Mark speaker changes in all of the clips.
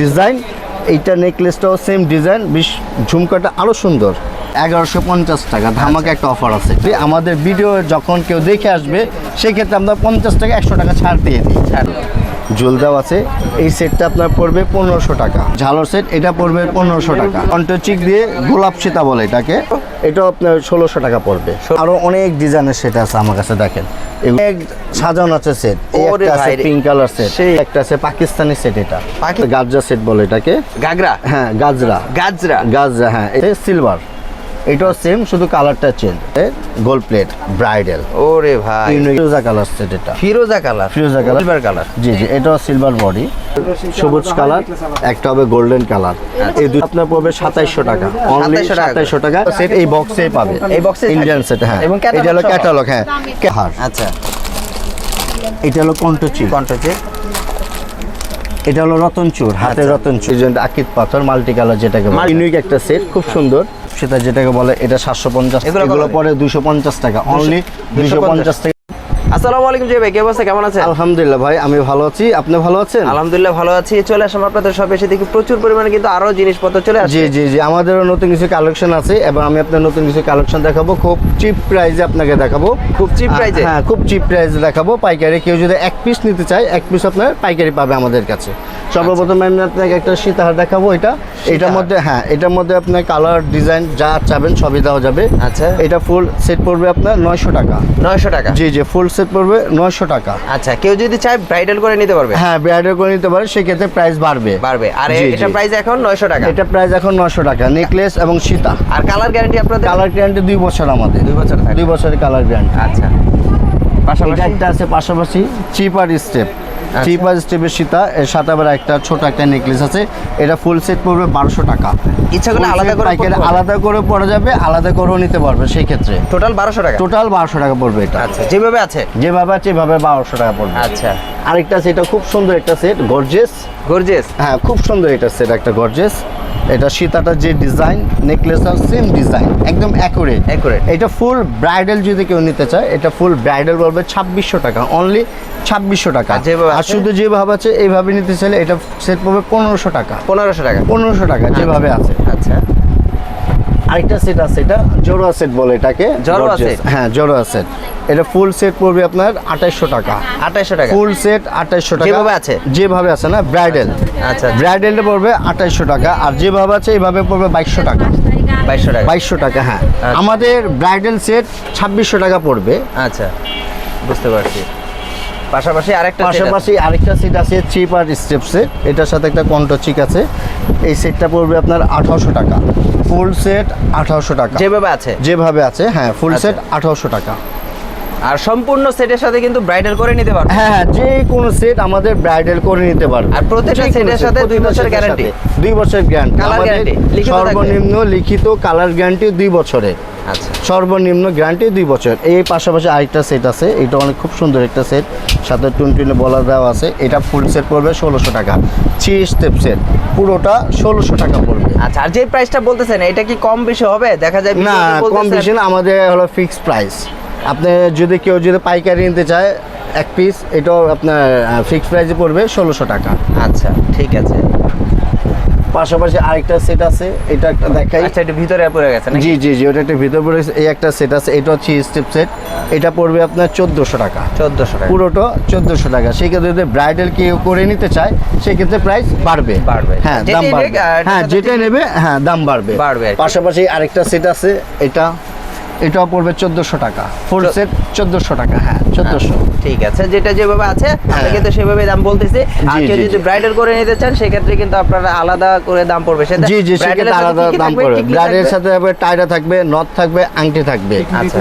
Speaker 1: Design, এইটা নেকলেসটাও same design বেশ ঝুমকাটা আরও সুন্দর। এগারোশো পঞ্চাশ টাকা, ধামাকে একটা অফার আছে। আমাদের ভিডিও যখন কেউ দেখে আসবে, সেক্ষেত্রে আমরা পঞ্চাশ টাকা, একশো টাকা ছাড় দিয়ে দিই। জুলদাও আছে। এই সেটটা আপনার পড়বে পনেরোশো টাকা। ঝালর সেট এটা পড়বে পনেরোশো টাকা। কন্টচিক দিয়ে গোলাপ সীতা বলে এটাকে এটাও আপনার ষোলোশো টাকা পড়বে। আরও অনেক ডিজাইনের সেট আছে আমার কাছে দেখেন। সাজানো আছে সেট। একটা আছে পিঙ্ক কালার সেট একটা আছে পাকিস্তানি সেট এটা। গাজরা সেট বলে এটাকে।
Speaker 2: গাগরা
Speaker 1: হ্যাঁ গাজরা।
Speaker 2: গাজরা?
Speaker 1: গাজরা হ্যাঁ সিলভার এটাও সেম শুধু কালারটা চেঞ্জ গোল্ড প্লেট ব্রাইডাল
Speaker 2: ওরে ভাই।
Speaker 1: ফিরোজা কালার সেট এটা।
Speaker 2: ফিরোজা কালার
Speaker 1: ফিরোজা কালার
Speaker 2: সিলভার কালার
Speaker 1: জি জি এটাও সিলভার বডি সবুজ কালার একটা হবে গোল্ডেন কালার এই দুটো আপনার পড়বে সাতাইশশো টাকা। অনলি
Speaker 2: 2700 টাকা।
Speaker 1: সেট এই বক্সেই পাবে।
Speaker 2: এই বক্সে
Speaker 1: ইন্ডিয়ান? সেট হ্যাঁ।
Speaker 2: এবং
Speaker 1: এটা হলো? ক্যাটালগ হ্যাঁ।
Speaker 2: আচ্ছা।
Speaker 1: এটা হলো কণ্ঠচি
Speaker 2: কন্ট্রোচে
Speaker 1: এটা হলো রতনচুর হাতের রতনচুর। যেটা আকিত পাথর মাল্টি কালার যেটাকে ইউনিক একটা সেট খুব সুন্দর। সেটা যেটাকে বলে এটা সাতশো পঞ্চাশ।
Speaker 2: এগুলো
Speaker 1: পরে দুইশো পঞ্চাশ টাকা। অনলি দুইশো পঞ্চাশ। টাকা।
Speaker 2: আসসালামু আলাইকুম জয় ভাই কি অবস্থা কেমন আছেন?
Speaker 1: আলহামদুলিল্লাহ ভাই আমি ভালো আছি। আপনি ভালো আছেন?
Speaker 2: আলহামদুলিল্লাহ ভালো আছি। চলে আসলাম আপনাদের সব এসে দেখি প্রচুর পরিমাণে কিন্তু আরও জিনিসপত্র চলে আসছে।
Speaker 1: জি জি জি আমাদেরও নতুন কিছু কালেকশন আছে এবং আমি আপনার নতুন কিছু কালেকশন দেখাবো। খুব চিপ প্রাইসে আপনাকে দেখাবো।
Speaker 2: খুব cheap price
Speaker 1: হ্যাঁ খুব চিপ প্রাইসে দেখাবো। পাইকারি কেউ যদি এক পিস নিতে চায় এক পিস আপনার পাইকারি পাবে আমাদের কাছে। সর্বপ্রথম আমি আপনাকে একটা সীতাহার দেখাবো এটা। এটার মধ্যে হ্যাঁ এটার মধ্যে আপনার কালার ডিজাইন যা চাবেন সবই দেওয়া যাবে।
Speaker 2: আচ্ছা।
Speaker 1: এটা ফুল সেট পড়বে আপনার নয়শো টাকা।
Speaker 2: নয়শো টাকা।
Speaker 1: জি জি ফুল সেট পড়বে নয়শো টাকা।
Speaker 2: আচ্ছা কেউ যদি চায় ব্রাইডাল করে নিতে পারবে?
Speaker 1: হ্যাঁ ব্রাইডাল করে নিতে পারে সেক্ষেত্রে প্রাইস বাড়বে।
Speaker 2: বাড়বে। আর এটা। প্রাইস এখন নয়শো টাকা?
Speaker 1: এটা প্রাইস এখন নয়শো টাকা নেকলেস এবং সীতা।
Speaker 2: আর কালার গ্যারান্টি আপনাদের?
Speaker 1: কালার গ্যারান্টি দুই বছর আমাদের।
Speaker 2: দুই বছর।
Speaker 1: দুই বছরের কালার গ্যারান্টি
Speaker 2: আচ্ছা। পাশাপাশি?
Speaker 1: একটা আছে পাশাপাশি চিপার স্টেপ
Speaker 2: আচ্ছা।
Speaker 1: চিপার স্টেপের সীতা সাথে আবার একটা ছোট একটা নেকলেস আছে। এটা ফুল সেট পড়বে বারোশো টাকা।
Speaker 2: ইচ্ছা করলে আলাদা করে
Speaker 1: আলাদা করে পড়া যাবে আলাদা করেও নিতে পারবে সেই ক্ষেত্রে
Speaker 2: টোটাল বারোশো টাকা?
Speaker 1: টোটাল বারোশো টাকা পড়বে এটা।
Speaker 2: আচ্ছা যেভাবে আছে?
Speaker 1: যেভাবে আছে এভাবে বারোশো টাকা পড়বে।
Speaker 2: আচ্ছা।
Speaker 1: আরেকটা এটা খুব সুন্দর একটা সেট গর্জেস
Speaker 2: গর্জেস
Speaker 1: হ্যাঁ খুব সুন্দর এটা সেট একটা গর্জেস এটা সীতাটার যে ডিজাইন নেকলেস আর সেম ডিজাইন একদম অ্যাকুরেট
Speaker 2: অ্যাকুরেট
Speaker 1: এটা ফুল ব্রাইডাল যদি কেউ নিতে চায় এটা ফুল ব্রাইডাল বলবে ছাব্বিশশো টাকা অনলি ছাব্বিশশো টাকা।
Speaker 2: যেভাবে
Speaker 1: আর শুধু যেভাবে আছে এইভাবে নিতে চাইলে এটা সেট পড়বে পনেরোশো টাকা।
Speaker 2: পনেরোশো টাকা।
Speaker 1: পনেরোশো টাকা যেভাবে আছে।
Speaker 2: আচ্ছা
Speaker 1: আরেকটা সেট আছে এটা জোড়া সেট বলে এটাকে Gorgeous।
Speaker 2: set?
Speaker 1: হ্যাঁ জোড়া সেট এটা ফুল সেট পড়বে আপনার আঠাইশশো টাকা।
Speaker 2: আঠাইশশো টাকা।
Speaker 1: ফুল সেট আঠাইশশো টাকা।
Speaker 2: যেভাবে আছে?
Speaker 1: যেভাবে আছে না ব্রাইডাল
Speaker 2: আচ্ছা
Speaker 1: ব্রাইডালটা পড়বে আঠাইশশো টাকা আর যেভাবে আছে এইভাবে পড়বে বাইশশো টাকা।
Speaker 2: বাইশশো টাকা।
Speaker 1: বাইশশো টাকা হ্যাঁ।
Speaker 2: আচ্ছা।
Speaker 1: আমাদের ব্রাইডেল সেট ছাব্বিশশো টাকা পড়বে।
Speaker 2: আচ্ছা বুঝতে পারছি। পাশাপাশি আরেকটা
Speaker 1: পাশাপাশি আরেকটা সিট আছে চিপ আর স্টেপ সেট এটার সাথে একটা কন্ট চিক আছে। এই সেটটা পড়বে আপনার আঠারোশো টাকা। ফুল সেট আঠারোশো টাকা।
Speaker 2: যেভাবে আছে।
Speaker 1: যেভাবে আছে হ্যাঁ ফুল
Speaker 2: আচ্ছা।
Speaker 1: সেট আঠারোশো টাকা।
Speaker 2: আর সম্পূর্ণ সেটের সাথে কিন্তু ব্রাইডাল করে নিতে পারবে।
Speaker 1: হ্যাঁ হ্যাঁ যে কোনো সেট আমাদের ব্রাইডাল করে নিতে পারবে।
Speaker 2: আর প্রত্যেকটা সেটের সাথে দুই guarantee?
Speaker 1: সাথে। দুই বছরের গ্যারান্টি
Speaker 2: থাকবে?
Speaker 1: সর্বনিম্ন লিখিত কালার গ্যারান্টি দুই বছরের
Speaker 2: আচ্ছা।
Speaker 1: সর্বনিম্ন গ্যারান্টি দুই বছর। এই পাশাপাশি আরেকটা সেট আছে। এটা অনেক খুব সুন্দর একটা সেট সাথে টুনটুনে বলা দেওয়া আছে। এটা ফুল সেট পড়বে ষোলোশো টাকা। থ্রি স্টেপ সেট পুরোটা ষোলোশো টাকা পড়বে।
Speaker 2: আচ্ছা আর যে প্রাইসটা বলতেছেন এটা কি কম বেশি হবে? দেখা যায়
Speaker 1: না কম বেশি না। আমাদের হলো ফিক্সড প্রাইস আপনি যদি কেউ যদি পাইকারি নিতে চায় এক পিস এটাও আপনার ফিক্স প্রাইসে পড়বে ষোলোশো টাকা।
Speaker 2: আচ্ছা ঠিক আছে।
Speaker 1: পাশাপাশি আরেকটা সেট আছে এটা একটা দেখাই।
Speaker 2: আচ্ছা এটা ভিতরে পড়ে গেছে?
Speaker 1: জি জি জি ওটা একটা ভিতরে পড়ে গেছে। এই একটা সেট আছে এটা হচ্ছে স্টেপ সেট এটা পড়বে আপনার চোদ্দোশো টাকা।
Speaker 2: চোদ্দশো টাকা।
Speaker 1: পুরোটা চোদ্দোশো টাকা। সেক্ষেত্রে যদি ব্রাইডাল কেউ করে নিতে চায় সেক্ষেত্রে প্রাইস বাড়বে।
Speaker 2: বাড়বে।
Speaker 1: হ্যাঁ দাম বাড়বে। হ্যাঁ যেটা নেবে। হ্যাঁ দাম বাড়বে।
Speaker 2: বাড়বে
Speaker 1: পাশাপাশি আরেকটা সেট আছে এটা এটাও পড়বে চোদ্দোশো টাকা। ফুল সেট চোদ্দোশো টাকা হ্যাঁ চোদ্দোশো।
Speaker 2: ঠিক আছে যেটা যেভাবে আছে আমরা
Speaker 1: হ্যাঁ।
Speaker 2: কিন্তু সেভাবে দাম বলতেছি। আর কেউ যদি ব্রাইডাল করে নিতে চান সেক্ষেত্রে কিন্তু আপনারা আলাদা করে দাম পড়বে। সেটা
Speaker 1: জি জি সেক্ষেত্রে আলাদা দাম পড়বে ব্রাইডের সাথে হবে টায়রা থাকবে নথ থাকবে আংটি থাকবে।
Speaker 2: আচ্ছা।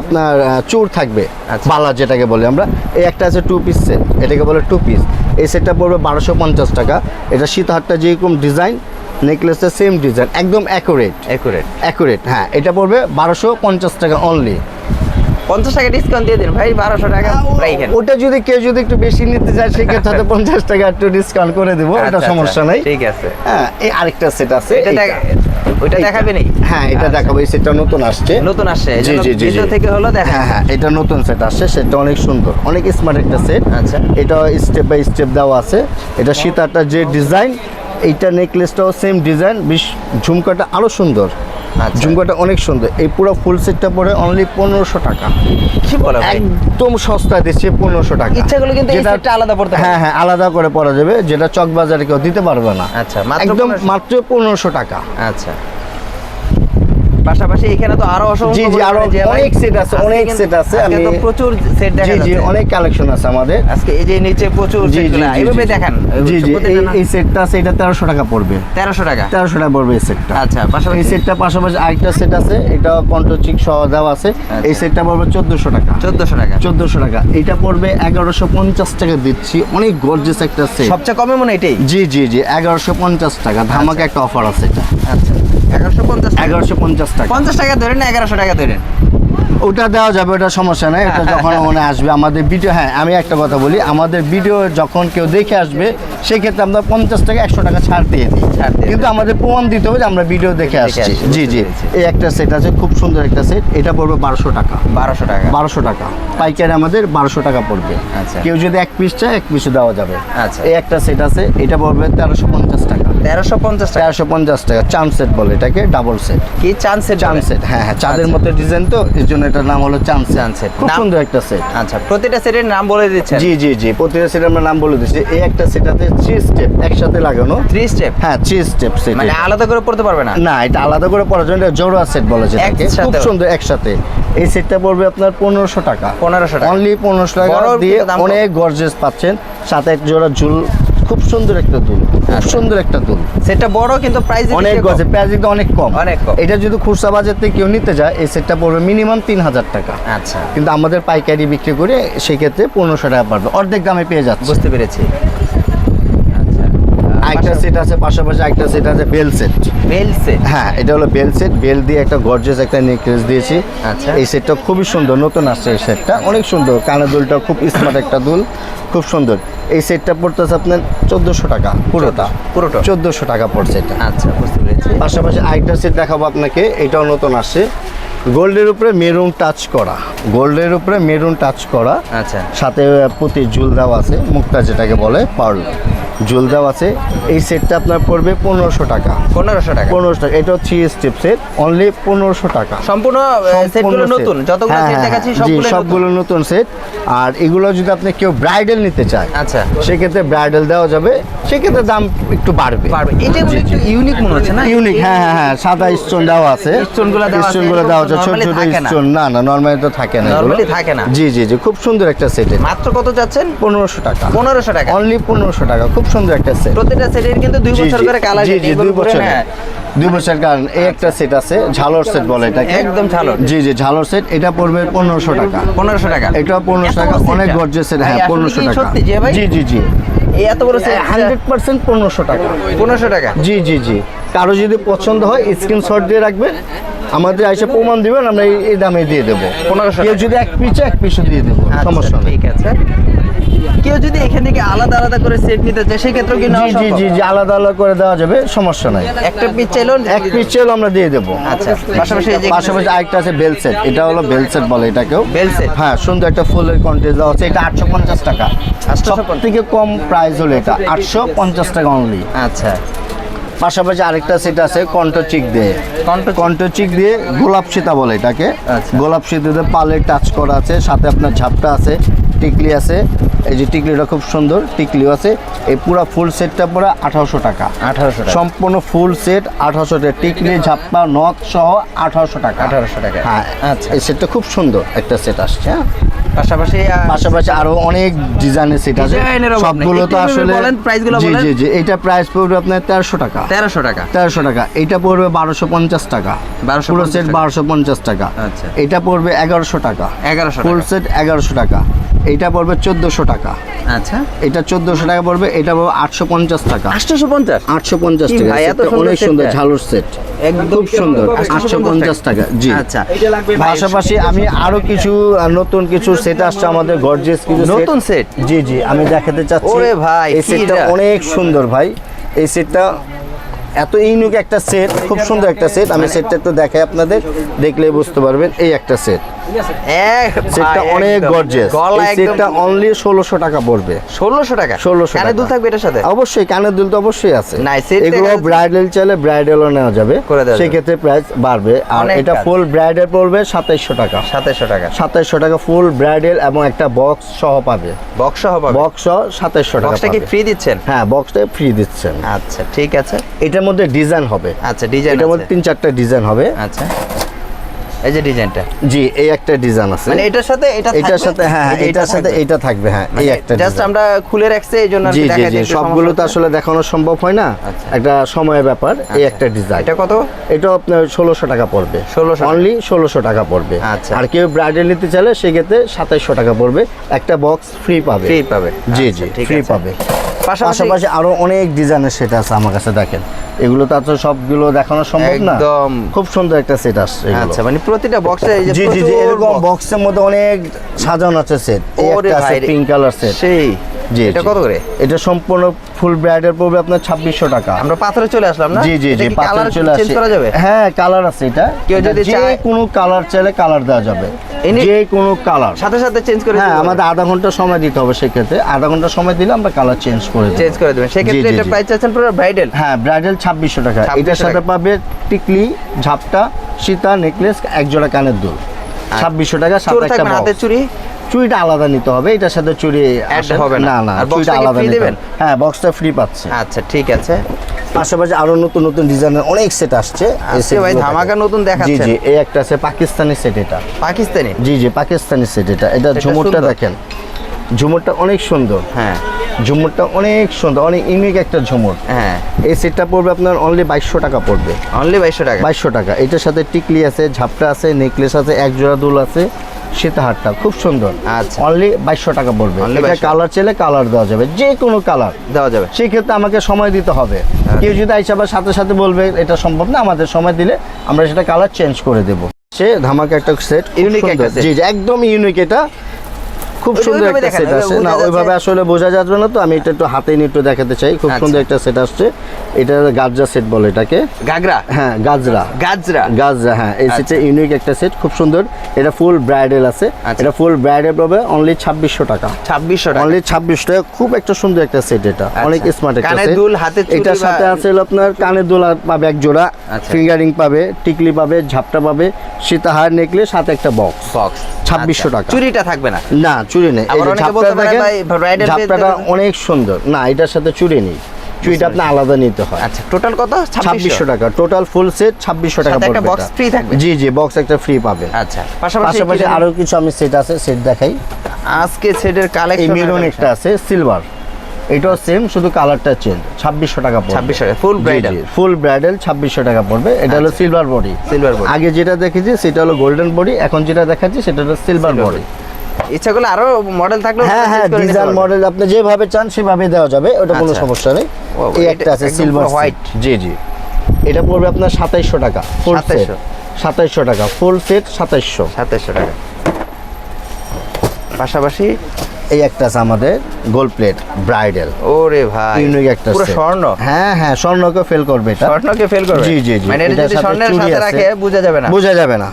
Speaker 1: আপনার চুর থাকবে
Speaker 2: আচ্ছা।
Speaker 1: বালা যেটাকে বলি আমরা। এই একটা আছে টু পিস সেট এটাকে বলে টু পিস এই সেটটা পড়বে বারোশো পঞ্চাশ টাকা। এটা সীতাহারটা যেরকম ডিজাইন নেকলেসটা সেম ডিজাইন একদম অ্যাকুরেট
Speaker 2: একুরেট
Speaker 1: অ্যাকুরেট হ্যাঁ এটা পড়বে বারোশো পঞ্চাশ টাকা অনলি
Speaker 2: পঞ্চাশ টাকা ডিসকাউন্ট দিয়ে দিন ভাই বারোশো টাকা
Speaker 1: ওটা যদি কেউ যদি একটু বেশি নিতে চায় সেক্ষেত্রে হয়তো পঞ্চাশ টাকা একটু ডিসকাউন্ট করে দেবো
Speaker 2: আচ্ছা,
Speaker 1: এটা
Speaker 2: আচ্ছা,
Speaker 1: সমস্যা নাই।
Speaker 2: ঠিক আছে।
Speaker 1: হ্যাঁ এই আরেকটা সেট আছে
Speaker 2: ওইটা দেখাবে নাকি
Speaker 1: হ্যাঁ এটা দেখাবো এই সেটটা নতুন আসছে।
Speaker 2: নতুন আসছে
Speaker 1: জি জি জি।
Speaker 2: থেকে হলো দেখা।
Speaker 1: হ্যাঁ হ্যাঁ এটা নতুন সেট আসছে সেটটা অনেক সুন্দর অনেক স্মার্ট একটা সেট
Speaker 2: আচ্ছা।
Speaker 1: এটা স্টেপ বাই স্টেপ দেওয়া আছে এটা সীতাটা যে ডিজাইন এইটা নেকলেসটাও সেম ডিজাইন বেশ ঝুমকাটা আরও সুন্দর।
Speaker 2: আচ্ছা।
Speaker 1: ঝুমকাটা অনেক সুন্দর। এই পুরো ফুল সেটটা পরে অনলি পনেরোশো টাকা।
Speaker 2: কি বলে
Speaker 1: একদম সস্তা দিচ্ছে পনেরোশো টাকা।
Speaker 2: ইচ্ছাগুলো কিন্তু এই আলাদা পড়তে
Speaker 1: হ্যাঁ হ্যাঁ আলাদা করে পরা যাবে। যেটা চকবাজারে কেউ দিতে পারবে না।
Speaker 2: আচ্ছা,
Speaker 1: একদম মাত্র পনেরোশো টাকা।
Speaker 2: আচ্ছা। পাশাপাশি এখানে তো আরও অসংখ্য
Speaker 1: জি, জি,
Speaker 2: আরও
Speaker 1: অনেক set আছে, অনেক set আছে,
Speaker 2: আজকে তো প্রচুর সেট দেখা
Speaker 1: জি জি অনেক কালেকশন আছে আমাদের।
Speaker 2: আজকে এই যে নিচে প্রচুর
Speaker 1: জি
Speaker 2: এইভাবে দেখান
Speaker 1: জি জি এই সেটটা আছে এটা তেরোশো টাকা পড়বে।
Speaker 2: তেরোশো টাকা?
Speaker 1: তেরোশো টাকা পড়বে এই সেটটা
Speaker 2: আচ্ছা পাশাপাশি
Speaker 1: এই সেটটা পাশাপাশি আরেকটা সেট আছে এটা কন্ট্রোচিক সহ দেওয়া আছে। এই সেটটা পড়বে চোদ্দোশো টাকা।
Speaker 2: চোদ্দশো টাকা।
Speaker 1: চোদ্দোশো টাকা। এটা পড়বে এগারোশো পঞ্চাশ টাকা দিচ্ছি। অনেক গর্জেস একটা সেট
Speaker 2: সবচেয়ে কমে মনে এটাই?
Speaker 1: জি জি জি এগারোশো পঞ্চাশ টাকা। ধামাকে একটা অফার আছে এটা।
Speaker 2: আচ্ছা। এগারোশো পঞ্চাশ
Speaker 1: এগারোশো পঞ্চাশ টাকা।
Speaker 2: পঞ্চাশ টাকা ধরেন না এগারোশো টাকা ধরেন
Speaker 1: ওটা দেওয়া যাবে ওটা সমস্যা নাই এটা যখন মনে আসবে। আমাদের ভিডিও হ্যাঁ আমি একটা কথা বলি আমাদের ভিডিও যখন কেউ দেখে আসবে সেক্ষেত্রে আমরা পঞ্চাশ টাকা একশো টাকা ছাড় দিয়ে দিই। কিন্তু আমাদের প্রমাণ দিতে হবে যে আমরা ভিডিও দেখে আসছি। জি জি। এই একটা সেট আছে খুব সুন্দর একটা সেট এটা পড়বে বারোশো টাকা।
Speaker 2: বারোশো টাকা।
Speaker 1: বারোশো টাকা। পাইকারি আমাদের বারোশো টাকা পড়বে।
Speaker 2: আচ্ছা।
Speaker 1: কেউ যদি এক পিস চায় এক পিসও দেওয়া যাবে।
Speaker 2: আচ্ছা।
Speaker 1: এই একটা সেট আছে এটা পড়বে তেরোশো পঞ্চাশ টাকা।
Speaker 2: তেরোশো পঞ্চাশ টাকা।
Speaker 1: তেরোশো পঞ্চাশ টাকা চান সেট বলে এটাকে ডাবল সেট
Speaker 2: কি চান্সের
Speaker 1: চান সেট হ্যাঁ হ্যাঁ চাঁদের
Speaker 2: আচ্ছা।
Speaker 1: মতো ডিজাইন তো এর জন্য এটার নাম হলো চান
Speaker 2: set।
Speaker 1: সেট খুব সুন্দর একটা সেট
Speaker 2: আচ্ছা প্রতিটা সেটের নাম বলে দিচ্ছেন?
Speaker 1: জি জি জি প্রতিটা সেট আমরা নাম বলে দিচ্ছি। এই একটা সেটাতে থ্রি স্টেপ একসাথে লাগানো।
Speaker 2: থ্রি স্টেপ
Speaker 1: হ্যাঁ থ্রি স্টেপ সেট
Speaker 2: মানে আলাদা করে পড়তে পারবে না?
Speaker 1: না এটা আলাদা করে পড়ার জন্য জোড়া সেট বলে যেটাকে। খুব সুন্দর একসাথে। এই সেটটা পড়বে আপনার পনেরোশো টাকা।
Speaker 2: 1500 টাকা।
Speaker 1: অনলি পনেরোশো টাকা দিয়ে অনেক গর্জেস পাচ্ছেন। সাথে এক জোড়া ঝুল খুব সুন্দর একটা দুল খুব
Speaker 2: আচ্ছা।
Speaker 1: সুন্দর একটা দুল।
Speaker 2: সেটা বড় কিন্তু প্রাইস
Speaker 1: অনেক গজে প্রাইস কিন্তু অনেক কম।
Speaker 2: অনেক কম।
Speaker 1: এটা যদি খুচরা বাজার থেকে কেউ নিতে যায় এই সেটটা পড়বে মিনিমাম তিন হাজার টাকা।
Speaker 2: আচ্ছা।
Speaker 1: কিন্তু আমাদের পাইকারি বিক্রি করে সেক্ষেত্রে পনেরোশো টাকা পারবে অর্ধেক দামে পেয়ে যাচ্ছে।
Speaker 2: বুঝতে পেরেছি।
Speaker 1: একটা সেট আছে পাশাপাশি একটা সেট আছে বেল সেট
Speaker 2: বেল সেট
Speaker 1: হ্যাঁ এটা হলো বেল সেট বেল দিয়ে একটা গর্জেস একটা নেকলেস দিয়েছি।
Speaker 2: আচ্ছা।
Speaker 1: এই সেটটা খুবই সুন্দর নতুন আসছে এই সেটটা অনেক সুন্দর। কানের দুলটা খুব স্মার্ট একটা দুল। খুব সুন্দর। এই সেটটা পড়তেছে আপনার চোদ্দোশো টাকা পুরোটা।
Speaker 2: পুরোটা?
Speaker 1: চোদ্দোশো টাকা পড়ছে এটা।
Speaker 2: আচ্ছা বুঝতে পেরেছি।
Speaker 1: পাশাপাশি আরেকটা সেট দেখাবো আপনাকে। এটাও নতুন আসছে। গোল্ডের উপরে মেরুন টাচ করা। গোল্ডের উপরে মেরুন টাচ করা।
Speaker 2: আচ্ছা।
Speaker 1: সাথে প্রতি জুল দেওয়া আছে মুক্তা যেটাকে বলে পার্ল জুল দেওয়া আছে। এই সেটটা আপনার পড়বে পনেরোশো টাকা।
Speaker 2: পনেরোশো টাকা।
Speaker 1: পনেরোশো টাকা। এটা থ্রি স্টেপ সেট অনলি পনেরোশো টাকা।
Speaker 2: সম্পূর্ণ সেটগুলো নতুন। যতগুলো
Speaker 1: হ্যাঁ,
Speaker 2: সেট
Speaker 1: হ্যাঁ,
Speaker 2: দেখাচ্ছি
Speaker 1: হ্যাঁ,
Speaker 2: সবগুলো
Speaker 1: নতুন সেট আর এগুলো যদি আপনি কেউ ব্রাইডাল নিতে চায়
Speaker 2: আচ্ছা।
Speaker 1: সেক্ষেত্রে ব্রাইডাল দেওয়া যাবে। সেক্ষেত্রে দাম একটু বাড়বে।
Speaker 2: পারবে এটা একটু ইউনিক মনে হচ্ছে না?
Speaker 1: ইউনিক হ্যাঁ হ্যাঁ হ্যাঁ। সাদা স্টোন দেওয়া আছে।
Speaker 2: স্টোনগুলো দেওয়া আছে,
Speaker 1: স্টোনগুলো দেওয়া আছে। ছোট ছোট
Speaker 2: না।
Speaker 1: স্টোন না না নর্মালি তো থাকে না।
Speaker 2: Normally থাকে না।
Speaker 1: জি জি জি। খুব সুন্দর একটা সেট
Speaker 2: মাত্র কত যাচ্ছেন?
Speaker 1: পনেরোশো টাকা।
Speaker 2: পনেরোশো টাকা।
Speaker 1: অনলি পনেরোশো টাকা। খুব সুন্দর একটা সেট
Speaker 2: প্রতিটা সেটের কিন্তু দুই বছর করে কালার
Speaker 1: জি জি দুই বছর দুই বছর কারণ এই একটা সেট আছে ঝালর সেট বলে এটাকে।
Speaker 2: একদম ঝালর।
Speaker 1: জি জি ঝালর সেট এটা পড়বে পনেরোশো টাকা।
Speaker 2: পনেরোশো টাকা।
Speaker 1: এটা পনেরোশো টাকা অনেক? গর্জেস সেট হ্যাঁ পনেরোশো টাকা। জি জি জি।
Speaker 2: এই এত বড় সেট
Speaker 1: হান্ড্রেড পার্সেন্ট পনেরোশো টাকা।
Speaker 2: পনেরোশো টাকা?
Speaker 1: জি জি জি। কারও যদি পছন্দ হয় স্ক্রিনশট দিয়ে রাখবেন। আমাদের এসে প্রমাণ দিবেন আমরা এই- দামে দিয়ে দেবো।
Speaker 2: 1500
Speaker 1: কেউ যদি এক পিছে এক পিছু দিয়ে দেবো
Speaker 2: আচ্ছা,
Speaker 1: সমস্যা নেই।
Speaker 2: ঠিক আছে। কেউ যদি এখান থেকে আলাদা আলাদা করে সেট নিতে চায় সেক্ষেত্রেও কি নেওয়া
Speaker 1: জি জি জি আলাদা আলাদা করে দেওয়া যাবে সমস্যা নাই।
Speaker 2: একটা পিস চাইলো
Speaker 1: এক পিস চাইলেও আমরা দিয়ে দেবো।
Speaker 2: আচ্ছা পাশাপাশি এই যে
Speaker 1: পাশাপাশি আরেকটা আছে বেল সেট এটা হলো বেল সেট বলে এটাকেও।
Speaker 2: বেল সেট
Speaker 1: হ্যাঁ সুন্দর একটা ফুলের কন্টেস্ট দেওয়া আছে এটা আটশো পঞ্চাশ টাকা।
Speaker 2: 850
Speaker 1: সব থেকে কম প্রাইস হলো এটা আটশো পঞ্চাশ টাকা অনলি
Speaker 2: আচ্ছা।
Speaker 1: পাশাপাশি আরেকটা সেট আছে কণ্ঠ চিক দিয়ে।
Speaker 2: কণ্ঠ চিক।
Speaker 1: কণ্ঠ চিক দিয়ে গোলাপ সীতা বলে এটাকে।
Speaker 2: আচ্ছা।
Speaker 1: গোলাপ সীতাতে পালে টাচ করা আছে সাথে আপনার ঝাপটা আছে। টিকলি আছে। এই যে টিকলিটা খুব সুন্দর টিকলিও আছে। এই পুরো ফুল সেটটা পড়ে আঠারোশো টাকা।
Speaker 2: আঠারোশো টাকা।
Speaker 1: সম্পূর্ণ ফুল সেট আঠারোশো টাকা। টিকলি ঝাপ্পা নথ সহ আঠারোশো টাকা।
Speaker 2: 1800 টাকা।
Speaker 1: হ্যাঁ
Speaker 2: আচ্ছা।
Speaker 1: এই সেটটা খুব সুন্দর একটা সেট আসছে হ্যাঁ।
Speaker 2: পাশাপাশি
Speaker 1: পাশাপাশি আরও অনেক ডিজাইনের সেট আছে।
Speaker 2: ডিজাইনের অভাব নেই।
Speaker 1: সবগুলো তো আসলে
Speaker 2: বলেন, প্রাইসগুলো
Speaker 1: জি
Speaker 2: বলেন।
Speaker 1: জি জি এটা প্রাইস পড়বে আপনার তেরোশো টাকা।
Speaker 2: তেরোশো টাকা।
Speaker 1: টাকা। এটা পড়বে বারোশো পঞ্চাশ টাকা।
Speaker 2: 1250
Speaker 1: পুরো সেট
Speaker 2: টাকা।
Speaker 1: বারোশো পঞ্চাশ টাকা।
Speaker 2: আচ্ছা।
Speaker 1: এটা পড়বে এগারোশো টাকা। ফুল সেট এগারোশো টাকা। এটা পড়বে চোদ্দোশো টাকা।
Speaker 2: আচ্ছা।
Speaker 1: এটা চোদ্দোশো টাকা পড়বে এটা পড়বে আটশো পঞ্চাশ টাকা।
Speaker 2: আটশো পঞ্চাশ?
Speaker 1: আটশো পঞ্চাশ টাকা।
Speaker 2: এত
Speaker 1: অনেক সুন্দর ঝালুর সেট
Speaker 2: একদম
Speaker 1: খুব সুন্দর। আটশো পঞ্চাশ টাকা জি।
Speaker 2: আচ্ছা।
Speaker 1: পাশাপাশি আমি আরও কিছু নতুন কিছু সেট আসছে আমাদের গর্জিয়াস কিছু
Speaker 2: নতুন সেট
Speaker 1: জি জি আমি দেখাতে চাচ্ছি।
Speaker 2: ওরে ভাই,
Speaker 1: এই সেটটা অনেক সুন্দর ভাই। এই সেটটা এত ইউনিক একটা সেট খুব সুন্দর একটা সেট আমি সেটটা একটু দেখাই আপনাদের দেখলে বুঝতে পারবেন এই একটা সেট সেটটা অনেক গর্জিয়াস এই সেটটা অনলি টাকা পড়বে।
Speaker 2: ষোলোশো টাকা?
Speaker 1: ষোলোশো
Speaker 2: কানে দুল থাকবে এটার সাথে?
Speaker 1: অবশ্যই দুল তো অবশ্যই আছে।
Speaker 2: নাই,
Speaker 1: এগুলো ব্রাইডাল চাইলে ব্রাইডালও নেওয়া যাবে। সেক্ষেত্রে প্রাইস বাড়বে। আর এটা ফুল ব্রাইডাল পড়বে সাতাইশশো টাকা।
Speaker 2: সাতাইশশো টাকা।
Speaker 1: টাকা ফুল ব্রাইডাল এবং একটা বক্স সহ পাবে।
Speaker 2: বক্স
Speaker 1: বক্স টাকা
Speaker 2: বক্সটা কি ফ্রি দিচ্ছেন?
Speaker 1: হ্যাঁ বক্সটা ফ্রি দিচ্ছেন।
Speaker 2: আচ্ছা ঠিক আছে।
Speaker 1: এটার মধ্যে ডিজাইন হবে।
Speaker 2: আচ্ছা ডিজাইন
Speaker 1: এটার মধ্যে তিন চারটা ডিজাইন হবে।
Speaker 2: আচ্ছা। এই যে ডিজাইনটা।
Speaker 1: জি এই একটা ডিজাইন আছে।
Speaker 2: মানে এটার সাথে এটা
Speaker 1: এটার সাথে হ্যাঁ হ্যাঁ, এটার সাথে এটা থাকবে হ্যাঁ এই একটা
Speaker 2: জাস্ট আমরা খুলে রাখছি এই জন্য আর
Speaker 1: জি
Speaker 2: কি
Speaker 1: জি সবগুলো তো আসলে দেখানো সম্ভব হয় না।
Speaker 2: আচ্ছা।
Speaker 1: একটা সময়ের ব্যাপার এই একটা ডিজাইন।
Speaker 2: এটা কত?
Speaker 1: এটা আপনার ষোলোশো টাকা পড়বে।
Speaker 2: 1600
Speaker 1: অনলি ষোলোশো টাকা পড়বে।
Speaker 2: আচ্ছা।
Speaker 1: আর কেউ ব্রাইডাল নিতে চাইলে সেক্ষেত্রে সাতাইশশো টাকা পড়বে। একটা বক্স ফ্রি পাবে।
Speaker 2: ফ্রি পাবে।
Speaker 1: জি
Speaker 2: আচ্ছা,
Speaker 1: জি ফ্রি পাবে।
Speaker 2: পাশাপাশি
Speaker 1: আরও অনেক ডিজাইনের সেট আছে আমার কাছে দেখেন। এগুলো তো আসলে সবগুলো দেখানো সম্ভব না।
Speaker 2: একদম।
Speaker 1: খুব সুন্দর একটা সেট আসছে
Speaker 2: আচ্ছা মানে প্রতিটা বক্সে এই যে
Speaker 1: জি জি জি এরকম বক্সের মধ্যে অনেক সাজানো আছে সেট এই একটা আছে পিঙ্ক কালার সেট
Speaker 2: সেই।
Speaker 1: জি
Speaker 2: এটা কত করে?
Speaker 1: এটা সম্পূর্ণ ফুল ব্রাইডাল পড়বে আপনার ছাব্বিশশো টাকা।
Speaker 2: আমরা পাথরে চলে আসলাম না?
Speaker 1: জি জি জি পাথর চলে
Speaker 2: চেঞ্জ করা যাবে?
Speaker 1: হ্যাঁ কালার আছে এটা।
Speaker 2: কেউ যদি চায়-
Speaker 1: কোনো কালার চাইলে কালার দেওয়া যাবে। যে কোনো কালার।
Speaker 2: সাথে সাথে চেঞ্জ করে
Speaker 1: হ্যাঁ আমাদের আধা ঘণ্টা সময় দিতে হবে সেক্ষেত্রে। আধা ঘণ্টা সময় দিলে আমরা কালার চেঞ্জ করে
Speaker 2: চেঞ্জ করে দেবেন। সেক্ষেত্রে এটা। প্রাইস চাচ্ছেন পুরো ব্রাইডাল
Speaker 1: হ্যাঁ ব্রাইডাল ছাব্বিশশো টাকা।
Speaker 2: 2600
Speaker 1: এটার সাথে পাবে টিকলি ঝাপটা সীতা নেকলেস এক জোড়া কানের দুল। ছাব্বিশশো টাকা
Speaker 2: চোর
Speaker 1: সাথে একটা
Speaker 2: থাকবে চুরি?
Speaker 1: চুড়িটা আলাদা নিতে হবে এটার সাথে
Speaker 2: Add হবে না।
Speaker 1: না চুড়িটা আলাদা নিতে
Speaker 2: দেবেন?
Speaker 1: হবে। হ্যাঁ বক্সটা ফ্রি পাচ্ছে।
Speaker 2: আচ্ছা ঠিক আছে।
Speaker 1: পাশাপাশি আরও নতুন নতুন ডিজাইনের অনেক সেট আসছে
Speaker 2: ভাই ধামাকা। নতুন
Speaker 1: জি জি এই একটা আছে পাকিস্তানি সেট এটা।
Speaker 2: পাকিস্তানি?
Speaker 1: জি জি পাকিস্তানি সেট এটা। এটা ঝুমুরটা দেখেন। ঝুমুরটা অনেক সুন্দর।
Speaker 2: হ্যাঁ।
Speaker 1: ঝুমুরটা অনেক সুন্দর অনেক ইউনিক একটা ঝুমুর।
Speaker 2: হ্যাঁ।
Speaker 1: এই সেটটা পড়বে আপনার অনলি বাইশশো টাকা পড়বে।
Speaker 2: অনলি বাইশশো টাকা?
Speaker 1: বাইশশো টাকা। এটার সাথে টিকলি আছে ঝাপটা আছে নেকলেস আছে এক জোড়া দুল আছে সীতাহারটা খুব সুন্দর।
Speaker 2: আচ্ছা।
Speaker 1: অনলি বাইশশো টাকা পড়বে। এটা কালার চাইলে কালার দেওয়া যাবে যে কোনো কালার
Speaker 2: দেওয়া যাবে।
Speaker 1: সেই ক্ষেত্রে আমাকে সময় দিতে হবে। কেউ যদি আইসা আবার সাথে সাথে বলবে এটা সম্ভব না আমাদের সময় দিলে আমরা সেটা কালার চেঞ্জ করে দেব। সে ধামাকা একটা সেট
Speaker 2: Unique একটা
Speaker 1: জি একদম ইউনিক এটা। খুব সুন্দর একটা সেট আছে না ওইভাবে আসলে বোঝা যাবে না তো আমি এটা একটু হাতে নিয়ে একটু দেখাতে চাই। খুব
Speaker 2: আচ্ছা।
Speaker 1: সুন্দর একটা সেট আসছে। এটা গাজরা সেট বলে এটাকে।
Speaker 2: গাগরা
Speaker 1: হ্যাঁ গাজরা।
Speaker 2: গাজরা?
Speaker 1: গাজরা হ্যাঁ এই সেটটা ইউনিক একটা সেট খুব সুন্দর। এটা ফুল ব্রাইডাল আছে।
Speaker 2: আচ্ছা।
Speaker 1: এটা ফুল ব্রাইডাল পাবে অনলি ছাব্বিশশো টাকা।
Speaker 2: ছাব্বিশশো টাকা।
Speaker 1: অনলি ছাব্বিশ টাকা। খুব একটা সুন্দর একটা সেট এটা। অনেক স্মার্ট একটা
Speaker 2: হাতের চুড়ি
Speaker 1: এটার সাথে আছে আপনার কানের দুল পাবে এক জোড়া।
Speaker 2: আচ্ছা।
Speaker 1: ফিঙ্গারিং পাবে টিকলি পাবে ঝাপটা পাবে। সীতাহার নেকলেস সাথে একটা বক্স
Speaker 2: বক্স
Speaker 1: 2600 টাকা।
Speaker 2: চুরিটা থাকবে না?
Speaker 1: না চুড়ি নেই। এই যে ঝাপটাটা অনেক সুন্দর। না এটার সাথে চুড়ি নেই। চুড়িটা আপনি আলাদা নিতে হয়।
Speaker 2: আচ্ছা টোটাল কত?
Speaker 1: ছাব্বিশশো। টাকা। টোটাল ফুল সেট ছাব্বিশশো টাকা
Speaker 2: সাথে একটা
Speaker 1: পড়বে
Speaker 2: box
Speaker 1: এটা।
Speaker 2: free থাকবে?
Speaker 1: জি জি বক্স একটা ফ্রি পাবে।
Speaker 2: আচ্ছা পাশাপাশি
Speaker 1: আরও কিছু আমি সেট আছে সেট দেখাই।
Speaker 2: আজকে সেটের কালেকশন
Speaker 1: মেরুন একটা আছে সিলভার এটাও সেম শুধু কালারটা চেঞ্জ ছাব্বিশশো টাকা পড়বে।
Speaker 2: 2600 টাকা, full bridal।
Speaker 1: ফুল ব্রাইডাল ছাব্বিশশো টাকা পড়বে। এটা হলো সিলভার বডি
Speaker 2: সিলভার body।
Speaker 1: আগে যেটা দেখেছি সেটা হলো গোল্ডেন বডি এখন যেটা দেখাচ্ছি সেটা হলো সিলভার বডি
Speaker 2: ইচ্ছা করলে আরও মডেল থাকলে
Speaker 1: হ্যাঁ হ্যাঁ ডিজাইন মডেল আপনি যেভাবে চান সেভাবে দেওয়া যাবে ওটা কোনো
Speaker 2: আচ্ছা।
Speaker 1: সমস্যা নেই। এই একটা আছে সিলভার
Speaker 2: white।
Speaker 1: জি জি। এটা পড়বে আপনার সাতাইশশো টাকা
Speaker 2: 2700
Speaker 1: সাতাইশশো। টাকা ফুল সেট সাতাইশশো।
Speaker 2: সাতাশশো টাকা। পাশাপাশি?
Speaker 1: এই একটা আছে আমাদের গোল্ড প্লেট ব্রাইডাল
Speaker 2: ওরে ভাই
Speaker 1: ইউনিক একটা
Speaker 2: পুরো স্বর্ণ?
Speaker 1: হ্যাঁ হ্যাঁ স্বর্ণকে ফেল করবে এটা।
Speaker 2: স্বর্ণকে ফেল করবে?
Speaker 1: জি জি জি।
Speaker 2: মানে এটা যদি স্বর্ণের সাথে রাখে বোঝা যাবে না।
Speaker 1: বোঝা যাবে না।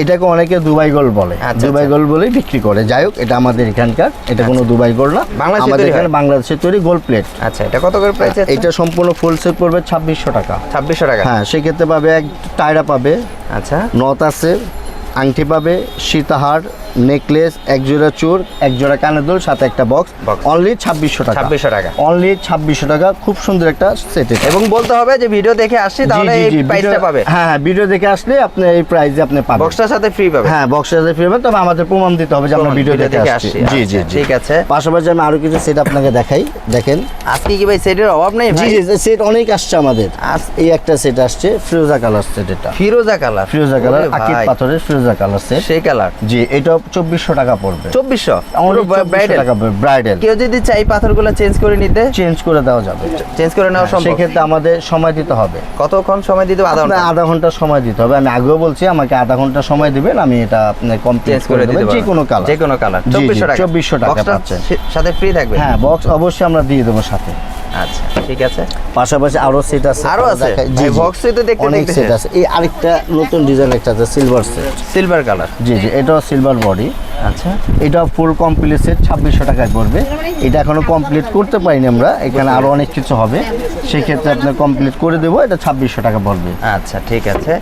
Speaker 1: এটাকে অনেকে দুবাই গোল বলে।
Speaker 2: আচ্ছা,
Speaker 1: দুবাই
Speaker 2: গোল
Speaker 1: বলে বলেই বিক্রি করে। যাই হোক এটা আমাদের এখানকার এটা কোনো দুবাই গোল না।
Speaker 2: বাংলাদেশে
Speaker 1: আমাদের এখানে বাংলাদেশের তৈরি গোল্ড প্লেট।
Speaker 2: আচ্ছা এটা কত করে প্রাইস আছে
Speaker 1: এটা সম্পূর্ণ ফুল সেট পড়বে ছাব্বিশশো টাকা।
Speaker 2: ছাব্বিশশো টাকা।
Speaker 1: হ্যাঁ সেক্ষেত্রে পাবে এক টায়রা পাবে।
Speaker 2: আচ্ছা।
Speaker 1: নথ আছে। আংটি পাবে সীতাহার নেকলেস এক জোড়া চোর এক জোড়া কানের দুল সাথে একটা বক্স। অনলি ছাব্বিশশো টাকা।
Speaker 2: 2600 টাকা।
Speaker 1: অনলি ছাব্বিশশো টাকা। খুব সুন্দর একটা সেট
Speaker 2: এবং বলতে হবে যে ভিডিও দেখে আসছি তাহলে এই প্রাইসটা পাবে।
Speaker 1: হ্যাঁ হ্যাঁ ভিডিও দেখে আসলে আপনি এই প্রাইসে আপনি পাবেন।
Speaker 2: বক্সটার সাথে ফ্রি পাবে
Speaker 1: হ্যাঁ বক্সের সাথে ফিরবেন তবে আমাদের প্রমাণ দিতে হবে যে আমরা ভিডিও দেখে আসছি। জি জি
Speaker 2: আচ্ছা, ঠিক আছে।
Speaker 1: পাশাপাশি আমি আরও কিছু সেট আপনাকে দেখাই। দেখেন।
Speaker 2: আজকে কি ভাই সেটের অভাব নেই
Speaker 1: জি জি সেট অনেক আসছে আমাদের। এই একটা সেট আসছে ফিরোজা কালার সেট এটা।
Speaker 2: ফিরোজা কালার
Speaker 1: ফিরোজা কালার আকিদ পাথরের ফিরোজা ফিরোজা কালার সেট
Speaker 2: সেই কালার
Speaker 1: জি এটা চব্বিশশো টাকা পড়বে।
Speaker 2: চব্বিশশো?
Speaker 1: Only 2400 টাকা ব্রাইডাল
Speaker 2: কেউ যদি চাই পাথরগুলো চেঞ্জ করে নিতে
Speaker 1: চেঞ্জ করে দেওয়া যাবে।
Speaker 2: চেঞ্জ করে নেওয়া সম্ভব।
Speaker 1: সেক্ষেত্রে আমাদের সময় দিতে হবে।
Speaker 2: কতক্ষণ সময় দিতে হবে? আধা ঘণ্টা।
Speaker 1: আধা ঘণ্টা সময় দিতে হবে। আমি আগেও বলছি আমাকে আধা ঘণ্টা সময় দিবেন আমি এটা আপনার কমপ্লিট করে দেবো যে কোনো কালার
Speaker 2: যে কোনো কালার চব্বিশশো টাকা।
Speaker 1: 2400 টাকা পাচ্ছেন।
Speaker 2: সাথে ফ্রি থাকবে।
Speaker 1: হ্যাঁ বক্স অবশ্যই আমরা দিয়ে দেবো সাথে।
Speaker 2: আচ্ছা। ঠিক আছে?
Speaker 1: পাশাপাশি আরও সেট আছে।
Speaker 2: আরও আছে?
Speaker 1: জি
Speaker 2: দেখতে
Speaker 1: অনেক সেট আছে। এই আরেকটা নতুন ডিজাইন একটা আছে সিলভার সেট
Speaker 2: সিলভার কালার
Speaker 1: জি জি এটাও সিলভার বডি
Speaker 2: আচ্ছা।
Speaker 1: এটা ফুল কমপ্লিট সেট ছাব্বিশশো টাকায় পড়বে। এটা এখনও কমপ্লিট করতে পারিনি আমরা। এখানে আরও অনেক কিছু হবে। সেক্ষেত্রে আপনার কমপ্লিট করে দেবো। এটা ছাব্বিশশো টাকা পড়বে।
Speaker 2: আচ্ছা ঠিক আছে।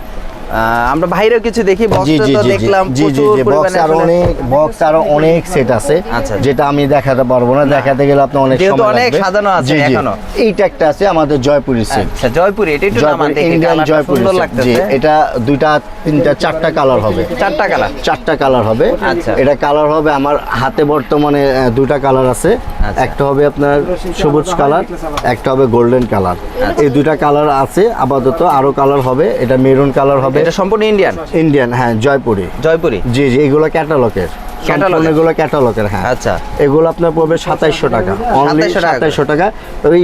Speaker 2: আমরা বাইরেও কিছু দেখি বক্স তো দেখলাম প্রচুর পরিমাণে আরও
Speaker 1: অনেক বক্স আরও অনেক সেট আছে
Speaker 2: আচ্ছা।
Speaker 1: যেটা আমি দেখাতে পারব না দেখাতে গেলে আপনার অনেক সময়
Speaker 2: অনেক সাজানো আছে। এখনও।
Speaker 1: এইটা একটা আছে আমাদের জয়পুরি সেট
Speaker 2: আচ্ছা জয়পুরি এটা একটু
Speaker 1: জয়পুরি
Speaker 2: দেখি
Speaker 1: ইন্ডিয়ান জয়পুরি জি এটা দুইটা তিনটা চারটা কালার হবে
Speaker 2: চারটা কালার
Speaker 1: চারটা কালার হবে
Speaker 2: আচ্ছা।
Speaker 1: এটা কালার হবে আমার হাতে বর্তমানে দুটা কালার আছে
Speaker 2: আচ্ছা।
Speaker 1: একটা হবে আপনার সবুজ কালার একটা হবে গোল্ডেন কালার
Speaker 2: আচ্ছা।
Speaker 1: এই দুটা কালার আছে আপাতত আরও কালার হবে এটা মেরুন কালার হবে
Speaker 2: এটা সম্পূর্ণ ইন্ডিয়ান
Speaker 1: ইন্ডিয়ান হ্যাঁ জয়পুরি।
Speaker 2: জয়পুরি?
Speaker 1: জি জি এগুলো ক্যাটালগের? এগুলো ক্যাটালগের হ্যাঁ।
Speaker 2: আচ্ছা।
Speaker 1: এগুলো আপনার পড়বে সাতাইশশো টাকা। অনলি
Speaker 2: 2700 টাকা করে।
Speaker 1: সাতাইশশো টাকা। ওই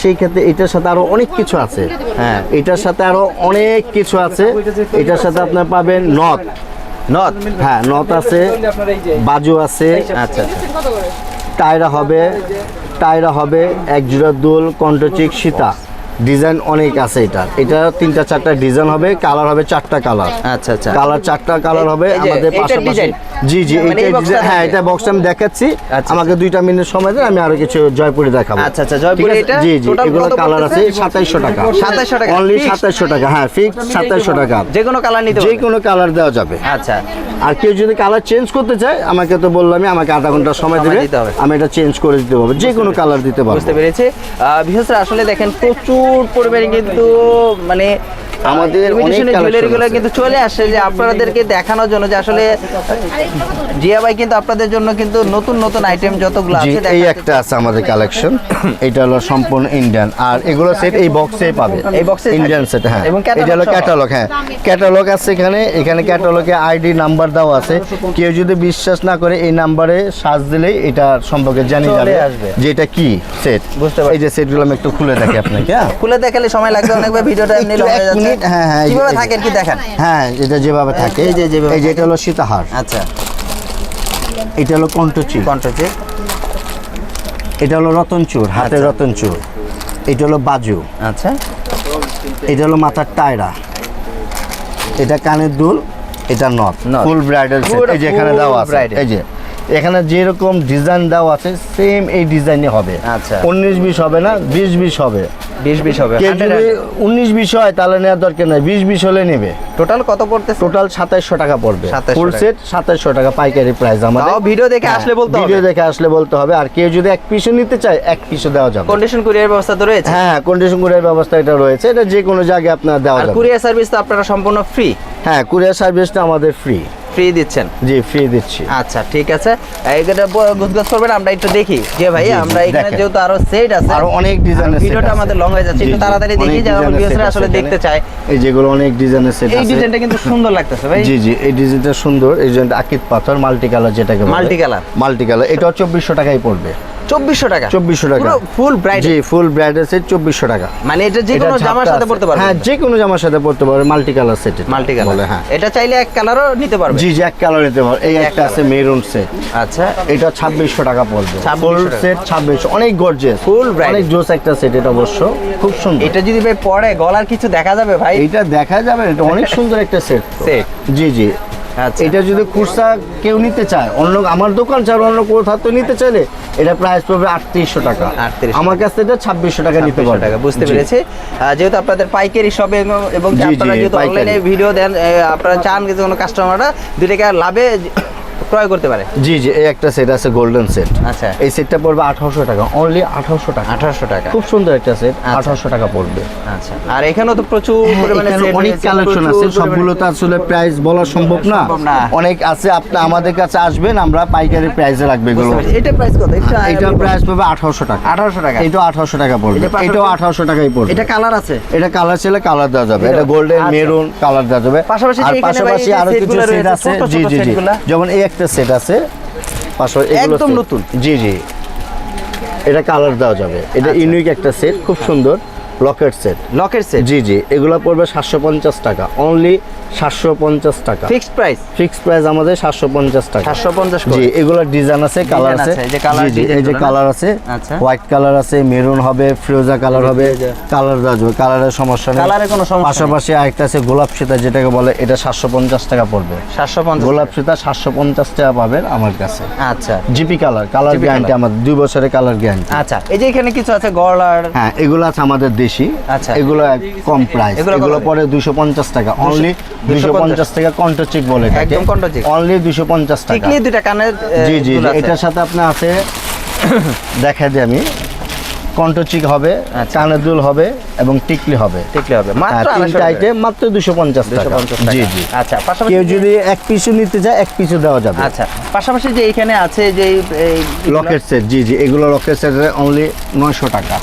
Speaker 1: সেই ক্ষেত্রে এটার সাথে আরও অনেক কিছু আছে। হ্যাঁ এটার সাথে আরও অনেক কিছু আছে। এটার সাথে আপনার পাবেন নথ।
Speaker 2: নথ?
Speaker 1: হ্যাঁ নথ আছে বাজু আছে
Speaker 2: আচ্ছা আচ্ছা।
Speaker 1: টায়রা হবে টায়রা হবে এক জোড়া দুল কণ্ঠচিক সীতা। ডিজাইন অনেক আছে এটা। এটা তিনটা চারটা ডিজাইন হবে কালার হবে চারটা কালার।
Speaker 2: আচ্ছা আচ্ছা।
Speaker 1: কালার চারটা কালার হবে আমাদের পাশাপাশি জি জি
Speaker 2: মানে
Speaker 1: এইটা হ্যাঁ এটা বক্স আমি দেখাচ্ছি।
Speaker 2: আচ্ছা,
Speaker 1: আমাকে দুইটা মিনিট সময় দেন আমি আরও কিছু জয়পুরি দেখাবো।
Speaker 2: আচ্ছা, আচ্ছা, জয়পুরি এটা?
Speaker 1: জি জি এগুলো কালার আছে?
Speaker 2: পড়তেছে?
Speaker 1: সাতাইশশো টাকা।
Speaker 2: 2700 টাকা,
Speaker 1: অনলি
Speaker 2: fixed?
Speaker 1: সাতাইশশো টাকা। হ্যাঁ ফিক্স সাতাইশশো টাকা।
Speaker 2: যে কোনো কালার নিতে
Speaker 1: যে কোনো কালার দেওয়া যাবে।
Speaker 2: আচ্ছা।
Speaker 1: আর কেউ যদি কালার চেঞ্জ করতে চায় আমাকে তো বললামই আমাকে আধা ঘণ্টা সময় দেবে।
Speaker 2: দিতে হবে।
Speaker 1: আমি এটা চেঞ্জ করে দিতে পারব। যে কোনো কালার দিতে পারব।
Speaker 2: বুঝতে পেরেছি। বিশেষ করে আসলে দেখেন প্রচুর পরিমাণে কিন্তু মানে
Speaker 1: আমাদের
Speaker 2: জুয়েলারিগুলো কিন্তু চলে আসে যে আপনাদেরকে দেখানোর জন্য যে আসলে জিয়া ভাই কিন্তু আপনাদের জন্য কিন্তু নতুন নতুন আইটেম যতগুলো আছে
Speaker 1: এই একটা আছে আমাদের কালেকশন এটা হলো সম্পূর্ণ ইন্ডিয়ান আর এগুলো সেট এই বক্সেই পাবে।
Speaker 2: এই এই
Speaker 1: ইন্ডিয়ান সেট হ্যাঁ। এটা হলো ক্যাটালগ হ্যাঁ। ক্যাটালগ আছে এখানে। এখানে ক্যাটালগে আইডি নাম্বার দেওয়া আছে। কেউ যদি বিশ্বাস না করে এই নাম্বারে সার্চ দিলেই এটা সম্পর্কে জানি
Speaker 2: চলে
Speaker 1: যাবে যে এটা কি সেট
Speaker 2: বুঝতে পারছি।
Speaker 1: এই যে সেটগুলো আমি একটু খুলে দেখি আপনাকে হ্যাঁ।
Speaker 2: খুলে দেখালে সময় লাগবে অনেক ভিডিওটা এমনি
Speaker 1: একটু
Speaker 2: লং হয়ে যাচ্ছে।
Speaker 1: হ্যাঁ, হ্যাঁ,
Speaker 2: কীভাবে থাকেন কি দেখেন?
Speaker 1: হ্যাঁ এটা যেভাবে থাকে
Speaker 2: এই যে যেভাবে
Speaker 1: এই যে এটা হলো সীতাহার।
Speaker 2: আচ্ছা।
Speaker 1: এটা হলো কণ্ঠচুর।
Speaker 2: কন্ট্রোচে
Speaker 1: এটা হলো রতনচুর হাতের
Speaker 2: আচ্ছা।
Speaker 1: রতনচুর। এটা হলো বাজু।
Speaker 2: আচ্ছা।
Speaker 1: এটা হলো মাথার টায়রা। এটা কানের দুল এটা নথ। ফুল ব্রাইডাল সেট এই যে এখানে দেওয়া আছে এই যে। এখানে যেরকম ডিজাইন দেওয়া আছে সেম এই ডিজাইনে হবে।
Speaker 2: আচ্ছা।
Speaker 1: উনিশ বিশ হবে না বিশ বিশ হবে।
Speaker 2: বিশ বিশ হবে।
Speaker 1: উনিশ বিশ হয় তাহলে নেওয়ার দরকার নেই। বিশ বিশ হলে নেবে।
Speaker 2: টোটাল কত পড়তেছে?
Speaker 1: টোটাল সাতাইশশো টাকা পড়বে।
Speaker 2: 2700
Speaker 1: ফুল। সেট সাতাইশশো টাকা পাইকারি প্রাইস আমাদের।
Speaker 2: ভিডিও দেখে
Speaker 1: হ্যাঁ,
Speaker 2: আসলে বলতে হবে।
Speaker 1: ভিডিও দেখে আসলে বলতে হবে। আর কেউ যদি এক পিসও নিতে চায় এক পিসও দেওয়া যাবে।
Speaker 2: কন্ডিশন কুরিয়ার ব্যবস্থা তো রয়েছে।
Speaker 1: হ্যাঁ কন্ডিশন কুরিয়ার ব্যবস্থা এটা রয়েছে। এটা যে কোনো জায়গায় আপনার দেওয়া
Speaker 2: আর
Speaker 1: যাবে।
Speaker 2: কুরিয়ার সার্ভিস তো আপনারা সম্পূর্ণ ফ্রি
Speaker 1: হ্যাঁ কুরিয়ার সার্ভিসটা আমাদের ফ্রি
Speaker 2: ফ্রি দিচ্ছেন?
Speaker 1: জি ফ্রি দিচ্ছি।
Speaker 2: আচ্ছা ঠিক আছে। এইটা করবেন আমরা একটু দেখি। যে ভাই আমরা এখানে যেহেতু আরও সেট আছে
Speaker 1: আরও অনেক ডিজাইনের set
Speaker 2: ভিডিওটা আমাদের লং হয়ে যাচ্ছে একটু তাড়াতাড়ি দেখি যারা ভিউয়ার্সরা আসলে দেখতে
Speaker 1: চাই
Speaker 2: চায়।
Speaker 1: এই যেগুলো অনেক ডিজাইনের সেট
Speaker 2: এই
Speaker 1: আছে।
Speaker 2: ডিজাইনটা কিন্তু সুন্দর লাগতেছে ভাই।
Speaker 1: জি জি এই ডিজাইনটা সুন্দর। এই ডিজাইনটা আকিত পাথর মাল্টি কালার যেটাকে
Speaker 2: মাল্টি কালার
Speaker 1: মাল্টি কালার এটা চব্বিশশো টাকায় পড়বে।
Speaker 2: চব্বিশশো টাকা।
Speaker 1: চব্বিশশো টাকা।
Speaker 2: ফুল ব্রাইট
Speaker 1: জি ফুল ব্রাইডাল সেট চব্বিশশো টাকা।
Speaker 2: মানে এটা যে কোনো জামার সাথে পড়তে পারবে।
Speaker 1: হ্যাঁ যে কোনো জামার সাথে পড়তে পারবে multi colour set
Speaker 2: multi colour
Speaker 1: হ্যাঁ।
Speaker 2: এটা চাইলে এক কালারও নিতে পারবে।
Speaker 1: জি জি এক কালার নিতে পারবে। এই একটা আছে মেরুন সেট
Speaker 2: আচ্ছা।
Speaker 1: এটা ছাব্বিশশো টাকা পড়বে।
Speaker 2: 2600
Speaker 1: ফুল সেট ছাব্বিশশো। অনেক গর্জেস
Speaker 2: Full bridal।
Speaker 1: অনেক জোস একটা সেট এটা অবশ্য। খুব সুন্দর।
Speaker 2: এটা যদি ভাই পরে গলার কিছু দেখা যাবে ভাই?
Speaker 1: এইটা দেখা যাবে। এটা অনেক সুন্দর একটা সেট
Speaker 2: Set।
Speaker 1: জি জি। এটা যদি কুর্সা কেউ নিতে চায় অন্য আমার দোকান ছাড়া অন্য কোথাও তো নিতে চাইলে এটা প্রাইস পড়বে আটত্রিশশো টাকা।
Speaker 2: আটত্রিশ
Speaker 1: আমার কাছ থেকে ছাব্বিশশো টাকা নিতে
Speaker 2: 2600
Speaker 1: পারবে।
Speaker 2: টাকা বুঝতে পেরেছি। যেহেতু আপনাদের পাইকারি সব এবং আপনারা যেহেতু অনলাইনে ভিডিও দেন আপনারা চান যে কোনো কাস্টমাররা দুটাকে টাকা লাভে ক্রয় করতে পারে?
Speaker 1: জি জি এই একটা সেট আছে গোল্ডেন সেট
Speaker 2: আচ্ছা।
Speaker 1: এই সেটটা পড়বে আঠারোশো টাকা অনলি আঠারোশো টাকা।
Speaker 2: আঠারোশো টাকা।
Speaker 1: খুব সুন্দর একটা সেট আঠারোশো টাকা পড়বে।
Speaker 2: আচ্ছা। আর এখানেও তো প্রচুর পরিমাণে
Speaker 1: হ্যাঁ, অনেক কালেকশন আছে সবগুলো তো আসলে প্রাইস বলা সম্ভব না। অনেক আছে আপনি আমাদের কাছে আসবেন আমরা পাইকারি প্রাইসে রাখবে এগুলো।
Speaker 2: এটা প্রাইস কত? এটা
Speaker 1: এটা প্রাইস পাবে আঠারোশো টাকা।
Speaker 2: আঠারোশো টাকা।
Speaker 1: এটাও আঠারোশো টাকা পড়বে।
Speaker 2: এটা 1800
Speaker 1: এটাও আঠারোশো টাকাই পড়বে।
Speaker 2: এটা কালার আছে?
Speaker 1: এটা কালার ছিল কালার দেওয়া যাবে। এটা গোল্ডেন
Speaker 2: আচ্ছা।
Speaker 1: মেরুন কালার দেওয়া যাবে।
Speaker 2: পাশাপাশি
Speaker 1: আর পাশাপাশি আরও কিছু সেট আছে। জি জি জি। যেমন এই একটা সেট আছে। এগুলো
Speaker 2: একদম নতুন।
Speaker 1: জি জি। এটা কালার দেওয়া যাবে। এটা
Speaker 2: আচ্ছা।
Speaker 1: ইউনিক একটা সেট খুব সুন্দর। লকেট সেট
Speaker 2: লকেট সেট
Speaker 1: জি জি। এগুলো পড়বে সাতশো পঞ্চাশ টাকা। অনলি সাতশো পঞ্চাশ টাকা।
Speaker 2: ফিক্সড প্রাইস
Speaker 1: ফিক্স প্রাইস আমাদের সাতশো পঞ্চাশ টাকা।
Speaker 2: সাতশো পঞ্চাশ
Speaker 1: জি এগুলোর ডিজাইন আছে কালার আছে।
Speaker 2: এই যে
Speaker 1: কালার আছে
Speaker 2: আচ্ছা।
Speaker 1: হোয়াইট কালার আছে মেরুন হবে ফিরোজা কালার হবে কালার দেওয়া কালারের সমস্যা নেই।
Speaker 2: কালারে কোনো সমস্যা।
Speaker 1: পাশাপাশি আরেকটা আছে গোলাপ সীতা যেটাকে বলে এটা সাতশো পঞ্চাশ টাকা পড়বে।
Speaker 2: সাতশো পঞ্চাশ
Speaker 1: গোলাপ সীতা সাতশো পঞ্চাশ টাকা পাবেন আমার কাছে।
Speaker 2: আচ্ছা।
Speaker 1: GP colour colour guarantee. আমার দুই বছরের কালার গ্যারান্টি
Speaker 2: আচ্ছা এই যে এখানে কিছু আছে গলার?
Speaker 1: হ্যাঁ এগুলো আছে আমাদের দেশি।
Speaker 2: আচ্ছা।
Speaker 1: এগুলো কম প্রাইস
Speaker 2: এগুলো
Speaker 1: এগুলো পরে দুশো পঞ্চাশ টাকা। অনলি দুশো পঞ্চাশ। টাকা কন্ট্রোচিক বলে
Speaker 2: একদম কন্ট্রোচিক।
Speaker 1: অনলি দুশো পঞ্চাশ টাকা।
Speaker 2: টিকলি দুইটা কানের
Speaker 1: জি জি এটার সাথে আপনার আছে দেখা দিই আমি। কণ্ঠচিক হবে
Speaker 2: আচ্ছা।
Speaker 1: কানের দুল হবে এবং টিকলি হবে।
Speaker 2: টিকলি হবে। মাত্র
Speaker 1: তিনটা আইটেম মাত্র দুশো পঞ্চাশ টাকা। জি জি।
Speaker 2: আচ্ছা পাশাপাশি
Speaker 1: কেউ যদি এক পিসও নিতে চায় এক পিসও দেওয়া যাবে।
Speaker 2: আচ্ছা পাশাপাশি যে এখানে আছে যে
Speaker 1: লকেট সেট জি জি। এগুলো লকেট সেটের অনলি নয়শো টাকা।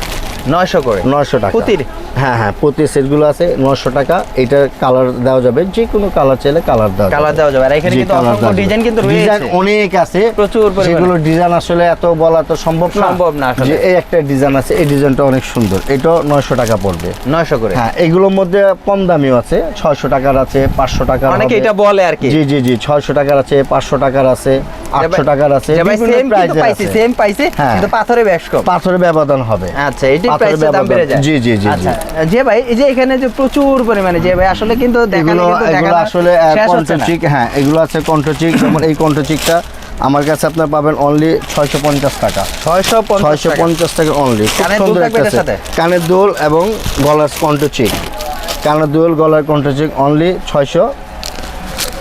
Speaker 2: নয়শো করে।
Speaker 1: নয়শো টাকা।
Speaker 2: প্রতির?
Speaker 1: হ্যাঁ হ্যাঁ প্রতি সেটগুলো আছে নয়শো টাকা। এটার কালার দেওয়া যাবে যে কোনো কালার চাইলে কালার দেওয়া
Speaker 2: কালার দেওয়া যাবে। আর এখানে কিন্তু অসংখ্য ডিজাইন কিন্তু
Speaker 1: ডিজাইন অনেক আছে।
Speaker 2: প্রচুর
Speaker 1: সেগুলো ডিজাইন আসলে এত বলা তো সম্ভব না।
Speaker 2: সম্ভব না আসলে।
Speaker 1: এই একটা ডিজাইন আছে এই ডিজাইনটা অনেক সুন্দর। এটাও নয়শো টাকা পড়বে।
Speaker 2: নয়শো করে।
Speaker 1: হ্যাঁ এগুলোর মধ্যে কম দামিও আছে। ছয়শো টাকার আছে পাঁচশো টাকার
Speaker 2: অনেকে এটা বলে আর কি।
Speaker 1: জি জি জি ছয়শো টাকার আছে পাঁচশো টাকার আছে আটশো টাকার আছে
Speaker 2: সেম পাইছি সেম পাইছি
Speaker 1: হ্যাঁ।
Speaker 2: কিন্তু পাথরে বেশ কম।
Speaker 1: পাথরের ব্যবধান হবে।
Speaker 2: আচ্ছা এটি প্রাইসের দাম বেড়ে যায়।
Speaker 1: জি, জি, জি, জি।
Speaker 2: আচ্ছা। যে ভাই এই যে এখানে যে প্রচুর পরিমাণে যে ভাই আসলে কিন্তু
Speaker 1: এগুলো এগুলো আসলে কন্ট্রোচিক হ্যাঁ এগুলো আছে কন্ট্রোচিক যেমন এই কন্ট্রোচিকটা আমার কাছে আপনার পাবেন অনলি ছয়শো পঞ্চাশ টাকা।
Speaker 2: 650
Speaker 1: ছয়শো। পঞ্চাশ টাকা অনলি খুব সুন্দর একটা। কানের দোল এবং গলার কন্ট্রোচিক কানের দোল গলার কন্ট্রোচিক অনলি ছয়শো